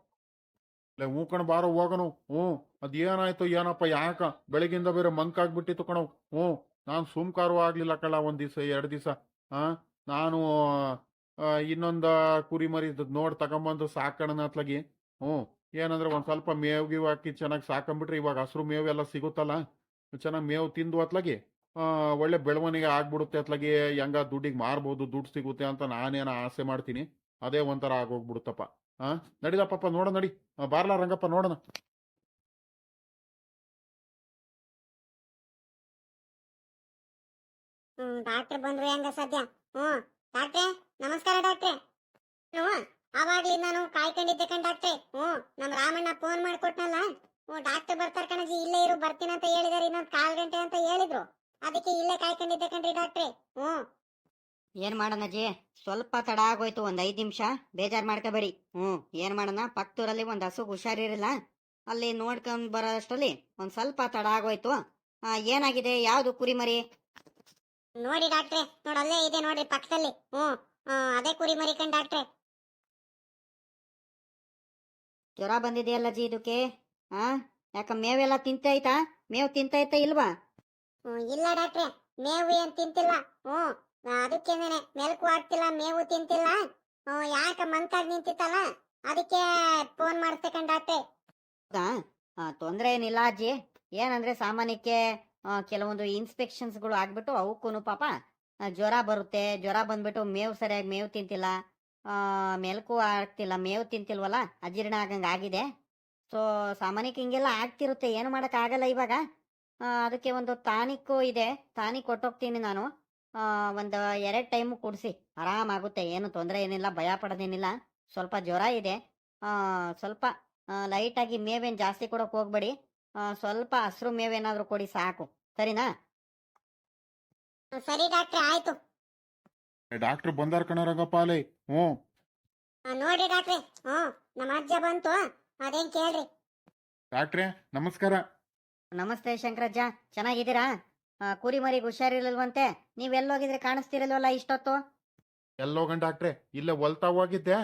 C: ಕಣ, ಬಾರೋ ಹೋಗನು ಹ್ಞೂ. ಅದೇನಾಯ್ತು, ಏನಪ್ಪ, ಯಾಕ? ಬೆಳಗಿಂದ ಬೇರೆ ಮಂಕಾಗ್ಬಿಟ್ಟಿತ್ತು ಕಣವು ಹ್ಞೂ. ನಾನು ಸುಮ್ಕಾರು ಆಗ್ಲಿಲ್ಲ ಕಳ ಒಂದ್ ದಿವಸ, ಎರಡು ದಿವಸ. ಆ? ನಾನು ಇನ್ನೊಂದು ಕುರಿಮರಿ ಕುರಿ ಮರಿ ನೋಡ್ ತಗೊಂಬಂದು ಸಾಕಣ ಅತ್ಲಾಗಿ. ಹ್ಞೂ, ಏನಂದ್ರೆ ಒಂದು ಸ್ವಲ್ಪ ಮೇವು ಗೀವು ಹಾಕಿ ಚೆನ್ನಾಗಿ ಸಾಕೊಂಬಿಟ್ರೆ ಇವಾಗ ಹಸಿರು ಮೇವು ಎಲ್ಲ ಸಿಗುತ್ತಲ್ಲ, ಚೆನ್ನಾಗಿ ಮೇವು ತಿಂದು ಅತ್ಲಾಗಿ ಒಳ್ಳೆ ಬೆಳವಣಿಗೆ ಆಗ್ಬಿಡುತ್ತೆ ಅತ್ಲಾಗಿ, ಹೆಂಗ ದುಡ್ಡಿಗೆ ಮಾರ್ಬೋದು, ದುಡ್ಡು ಸಿಗುತ್ತೆ ಅಂತ ನಾನೇನ ಆಸೆ ಮಾಡ್ತೀನಿ. ಅದೇ ಒಂಥರ ಆಗೋಗ್ಬಿಡುತ್ತಪ್ಪ. ಹಾಂ ನಡೀದಪ್ಪ ನೋಡೋಣ ನಡಿ. ಬಾರ್ಲಾ ರಂಗಪ್ಪ, ನೋಡೋಣ.
A: ಡಾಕ್ಟರ್ ಬಂದ್ರು ಹೆಂಗ ಸದ್ಯ? ಹ್ಮ್ ಡಾಕ್ಟ್ರೆ ನಮಸ್ಕಾರ ಡಾಕ್ಟ್ರೆ ಅವಾಗ್ಲಿ ನಾನು ಕಾಯ್ಕೊಂಡಿದ್ದೆ ಕಣ್ ಡಾಕ್ಟ್ರೆ ಹ್ಮ್, ನಮ್ ರಾಮಣ್ಣ ಫೋನ್ ಮಾಡ್ಕೊಟ್ನಲ್ಲ? ಹ್ಮ್ ಡಾಕ್ಟರ್ ಬರ್ತಾರ ಕಣಜಿ, ಇಲ್ಲೇ ಇರು, ಬರ್ತೀನಿ ಅಂತ ಹೇಳಿದಾರೆ, ಇನ್ನೊಂದ್ ಕಾಲ್ ಗಂಟೆ ಅಂತ ಹೇಳಿದ್ರು. ಅದಕ್ಕೆ ಇಲ್ಲೇ ಕಾಯ್ಕೊಂಡಿದ್ದೆ ಕಣ್ರಿ ಡಾಕ್ಟ್ರೆ ಹ್ಮ್.
B: ಏನ್ ಮಾಡೋಣಜ್ಜಿ ಸ್ವಲ್ಪ ತಡ ಆಗೋಯ್ತು, ಒಂದ್ ಐದ್ ನಿಮಿಷ. ಬೇಜಾರ್ ಮಾಡ್ಕೋಬೇಡಿ. ಹ್ಮ್, ಏನ್ ಮಾಡೋಣ? ಪಕ್ಕದೂರಲ್ಲಿ ಒಂದ್ ಹಸುಗ್ ಹುಷಾರಿರಲ್ಲ? ಅಲ್ಲಿ ನೋಡ್ಕೊಂಡ್ ಬರೋಷ್ಟರಲ್ಲಿ ಒಂದ್ ಸ್ವಲ್ಪ ತಡ ಆಗೋಯ್ತು. ಏನಾಗಿದೆ? ಯಾವ್ದು ಕುರಿಮರಿ
A: ನೋಡಿ ಡಾಕ್ಟ್ರೆ ನೋಡಿ ಅಲ್ಲೇ ಇದೆ ನೋಡ್ರಿ ಪಕ್ಕದಲ್ಲಿ. ಹ್ಞೂ ಅದೇ ಕುರಿ ಮರಿಕಂಡ್ ಡಾಕ್ಟ್ರೆ.
B: ಜ್ವರ ಬಂದಿದೆಯಲ್ಲ ಜಿ ಇದಕ್ಕೆ? ಆ? ಯಾಕ ಮೇವೆಲ್ಲ ತಿಂತೈತಾ ಮೇವ್ ತಿಂತೈತಾ ಇಲ್ವಾ?
A: ಹ್ಮ್, ಇಲ್ಲ ಡಾಕ್ಟ್ರೆ ಮೇವು ಏನ್ ತಿಂತಿಲ್ಲ. ಹ್ಞೂ ಅದಕ್ಕೇನೆ ಮೆಲುಕು ಆಗ್ತಿಲ್ಲ ಮೇವು ತಿಂತಿಲ್ಲ. ಹ್ಞೂ ಯಾಕ ಮಂಕಾಗ್ ನಿಂತಿತ್ತಲ್ಲ? ಅದಕ್ಕೆ ಫೋನ್ ಮಾಡ್ತೇಕಂಡ್ ಡಾಕ್ಟ್ರೆ.
B: ಹೌದಾ? ಆ, ತೊಂದ್ರೆ ಏನಿಲ್ಲ ಅಜ್ಜಿ. ಏನಂದ್ರೆ ಸಾಮಾನ್ಯಕ್ಕೆ ಕೆಲವೊಂದು ಇನ್ಸ್ಪೆಕ್ಷನ್ಸ್ಗಳು ಆಗ್ಬಿಟ್ಟು ಅವಕ್ಕೂ ಪಾಪ ಜ್ವರ ಬರುತ್ತೆ. ಜ್ವರ ಬಂದ್ಬಿಟ್ಟು ಮೇವು ಸರಿಯಾಗಿ ಮೇವು ತಿಂತಿಲ್ಲ. ಮೆಲುಕು ಆಗ್ತಿಲ್ಲ. ಮೇವು ತಿಂತಿಲ್ವಲ್ಲ, ಅಜೀರ್ಣ ಆಗಂಗೆ ಆಗಿದೆ. ಸೊ ಸಾಮಾನ್ಯಕ್ಕೆ ಹಿಂಗೆಲ್ಲ ಆಗ್ತಿರುತ್ತೆ. ಏನು ಮಾಡೋಕ್ಕಾಗಲ್ಲ ಇವಾಗ. ಅದಕ್ಕೆ ಒಂದು ಟಾನಿಕ್ಕು ಇದೆ. ಟಾನಿಕ್ ಕೊಟ್ಟೋಗ್ತೀನಿ ನಾನು. ಒಂದು ಎರಡು ಟೈಮು ಕುಡಿಸಿ. ಆರಾಮಾಗುತ್ತೆ ಏನು ತೊಂದರೆ ಏನಿಲ್ಲ. ಭಯ ಪಡೋದೇನಿಲ್ಲ. ಸ್ವಲ್ಪ ಜ್ವರ ಇದೆ. ಸ್ವಲ್ಪ ಲೈಟಾಗಿ ಮೇವೇನು ಜಾಸ್ತಿ ಕೊಡೋಕೆ ಹೋಗ್ಬೇಡಿ. ಸ್ವಲ್ಪ ಹಸಿರು ಮೇವೇನಾದ್ರೂ ಕೊಡಿ ಸಾಕು. ಸರಿನಾ?
A: ಸರಿ ಡಾಕ್ಟ್ರೆ ಆಯ್ತು.
C: ಡಾಕ್ಟರ್ ಬಂದಾರ ಕಣ ರಂಗಪ್ಪ ಅಲೆ ಹ್ಞೂ.
A: ಆ, ನೋಡ್ರಿ ಡಾಕ್ಟ್ರೆ ಹ್ಮ್ ನಮ್ಮ ಅಜ್ಜ ಬಂತು. ಅದೇನ್ ಕೇಳ್ರಿ?
C: ಡಾಕ್ಟ್ರೆ ನಮಸ್ಕಾರ.
B: ನಮಸ್ತೆ ಶಂಕರಜ್ಜ ಚೆನ್ನಾಗಿದ್ದೀರಾ? ಆ, ಕುರಿ ಮರಿಗೆ ಹುಷಾರಿರಲ್ವಂತೆ ನೀವೆಲ್ಲೋಗಿದ್ರೆ ಕಾಣಿಸ್ತಿರಲ್ವಲ್ಲ ಇಷ್ಟೊತ್ತು?
C: ಎಲ್ಲೋಗಣ್ಣ ಡಾಕ್ಟ್ರೆ ಇಲ್ಲೇ ಹೊಲ್ತಾ ಹೋಗಿದ್ದೆ.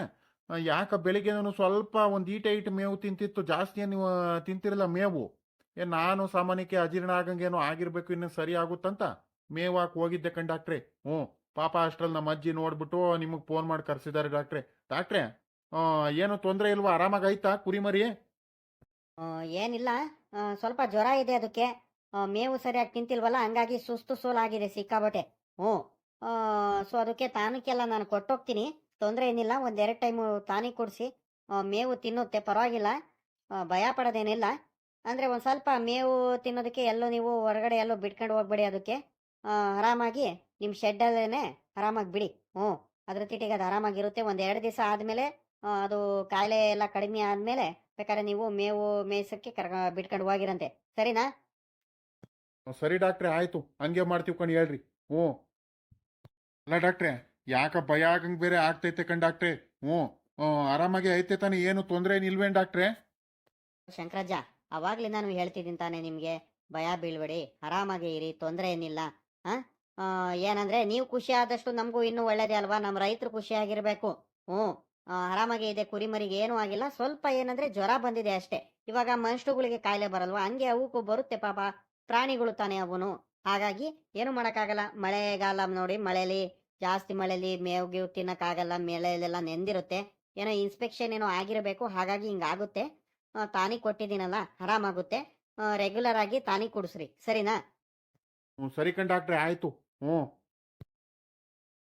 C: ಆ, ಯಾಕ ಬೆಳಿಗ್ಗೆ ನಾನು ಸ್ವಲ್ಪ ಒಂದು ಈಟ ಈಟ ಮೇವು ತಿಂತಿತ್ತು. ಜಾಸ್ತಿ ಏನು ನೀವು ತಿಂತಿರಲ್ಲ ಮೇವು? ಏ, ನಾನು ಸಾಮಾನ್ಯಕ್ಕೆ ಅಜೀರ್ಣ ಆಗಂಗೇನೋ ಆಗಿರ್ಬೇಕು, ಇನ್ನು ಸರಿ ಆಗುತ್ತಂತ? ಮೇವಾಕ್ ಹೋಗಿದ್ದೆ ಡಾಕ್ಟ್ರೆ. ಹ್ಞೂ, ಪಾಪ ಅಷ್ಟ್ರಲ್ಲಿ ನಮ್ಮ ಅಜ್ಜಿ ನೋಡ್ಬಿಟ್ಟು ನಿಮಗೆ ಫೋನ್ ಮಾಡಿ ಕರೆಸಿದ್ದಾರೆ ಡಾಕ್ಟ್ರೆ. ಡಾಕ್ಟ್ರೆ ಏನು ತೊಂದರೆ ಇಲ್ವಾ? ಆರಾಮಾಗಾಯ್ತಾ ಕುರಿಮರಿ
B: ಏನಿಲ್ಲ. ಸ್ವಲ್ಪ ಜ್ವರ ಇದೆ ಅದಕ್ಕೆ. ಮೇವು ಸರಿಯಾಗಿ ತಿಂತಿಲ್ವಲ್ಲ, ಹಂಗಾಗಿ ಸುಸ್ತು ಸೋಲಾಗಿದೆ ಸಿಕ್ಕಾಬಟ್ಟೆ ಹ್ಞೂ ಸೊ ಅದಕ್ಕೆ ತಾನಕ್ಕೆಲ್ಲ ನಾನು ಕೊಟ್ಟೋಗ್ತೀನಿ. ತೊಂದರೆ ಏನಿಲ್ಲ, ಒಂದೆರಡು ಟೈಮು ತಾನಿಗೆ ಕೊಡಿಸಿ. ಮೇವು ತಿನ್ನುತ್ತೆ, ಪರವಾಗಿಲ್ಲ. ಭಯ ಪಡೋದೇನಿಲ್ಲ. ಅಂದರೆ ಒಂದು ಸ್ವಲ್ಪ ಮೇವು ತಿನ್ನೋದಕ್ಕೆ ಎಲ್ಲೋ ನೀವು ಹೊರಗಡೆ ಎಲ್ಲೋ ಬಿಟ್ಕೊಂಡು ಹೋಗ್ಬೇಡಿ ಅದಕ್ಕೆ. ಆರಾಮಾಗಿ ನಿಮ್ಮ ಶೆಡ್ಡಲ್ಲೇ ಆರಾಮಾಗಿ ಬಿಡಿ. ಹ್ಞೂ ಅದ್ರ ತಿಟ್ಟಿಗೆ ಅದು ಆರಾಮಾಗಿರುತ್ತೆ. ಒಂದು ಎರಡು ದಿವಸ ಆದಮೇಲೆ ಅದು ಕಾಯಿಲೆ ಎಲ್ಲ ಕಡಿಮೆ ಆದಮೇಲೆ ಬೇಕಾದ್ರೆ ನೀವು ಮೇವು ಮೇಯಿಸೋಕ್ಕೆ ಕರ್ಕ ಬಿಟ್ಕೊಂಡು ಹೋಗಿರಂತೆ. ಸರಿನಾ?
C: ಸರಿ ಡಾಕ್ಟ್ರೆ ಆಯಿತು. ಹಂಗೆ ಮಾಡ್ತೀವಿ ಕಣ್ ಹೇಳ್ರಿ. ಹ್ಞೂ. ಅಲ್ಲ ಡಾಕ್ಟ್ರೆ ಯಾಕ ಭಯ ಆಗಂಗೆ ಬೇರೆ ಆಗ್ತೈತೆ ಕಣ್ ಡಾಕ್ಟ್ರೆ. ಹ್ಞೂ ಆರಾಮಾಗಿ ಐತೆ ತಾನೆ ಏನು ತೊಂದರೆ ಏನಿಲ್ವೇನ್ ಡಾಕ್ಟ್ರೆ?
B: ಶಂಕರಜ್ಜ ಅವಾಗ್ಲೇ ನಾನು ಹೇಳ್ತಿದ್ದೀನಿ ತಾನೆ ನಿಮಗೆ. ಭಯ ಬೀಳ್ಬೇಡಿ ಆರಾಮಾಗಿ ಇರಿ ತೊಂದರೆ ಏನಿಲ್ಲ? ಆ, ಏನಂದ್ರೆ ನೀವು ಖುಷಿ ಆದಷ್ಟು ನಮಗೂ ಇನ್ನೂ ಒಳ್ಳೇದೇ ಅಲ್ವಾ? ನಮ್ಮ ರೈತರು ಖುಷಿಯಾಗಿರ್ಬೇಕು ಹ್ಞೂ. ಆರಾಮಾಗಿ ಇದೆ ಕುರಿಮರಿಗೆ ಏನೂ ಆಗಿಲ್ಲ. ಸ್ವಲ್ಪ ಏನಂದ್ರೆ ಜ್ವರ ಬಂದಿದೆ ಅಷ್ಟೇ. ಇವಾಗ ಮನುಷ್ಯರುಗಳಿಗೆ ಕಾಯಿಲೆ ಬರಲ್ವಾ? ಹಂಗೆ ಅವಕ್ಕೂ ಬರುತ್ತೆ ಪಾಪ. ಪ್ರಾಣಿಗಳು ತಾನೆ ಅವನು. ಹಾಗಾಗಿ ಏನು ಮಾಡೋಕ್ಕಾಗಲ್ಲ. ಮಳೆಗಾಲ ನೋಡಿ ಮಳೆಯಲ್ಲಿ ಜಾಸ್ತಿ ಮಳೆಯಲ್ಲಿ ಮೇವು ಗೀವು ತಿನ್ನಕ್ಕಾಗಲ್ಲ ಮೇಲೆಲ್ಲ ನೆಂದಿರುತ್ತೆ. ಏನೋ ಇನ್ಸ್ಪೆಕ್ಷನ್ ಏನೋ ಆಗಿರಬೇಕು. ಹಾಗಾಗಿ ಹಿಂಗಾಗುತ್ತೆ. ತಾನಿಗೆ ಕೊಟ್ಟಿದ್ದೀನಲ್ಲ ಆರಾಮಾಗುತ್ತೆ. ರೆಗ್ಯುಲರ್ ಆಗಿ ತಾನಿ ಕುಡಿಸ್ರಿ. ಸರಿನಾ?
C: ಹ್ಞೂ ಸರಿ ಡಾಕ್ಟ್ರೆ ಆಯ್ತು. ಹ್ಞೂ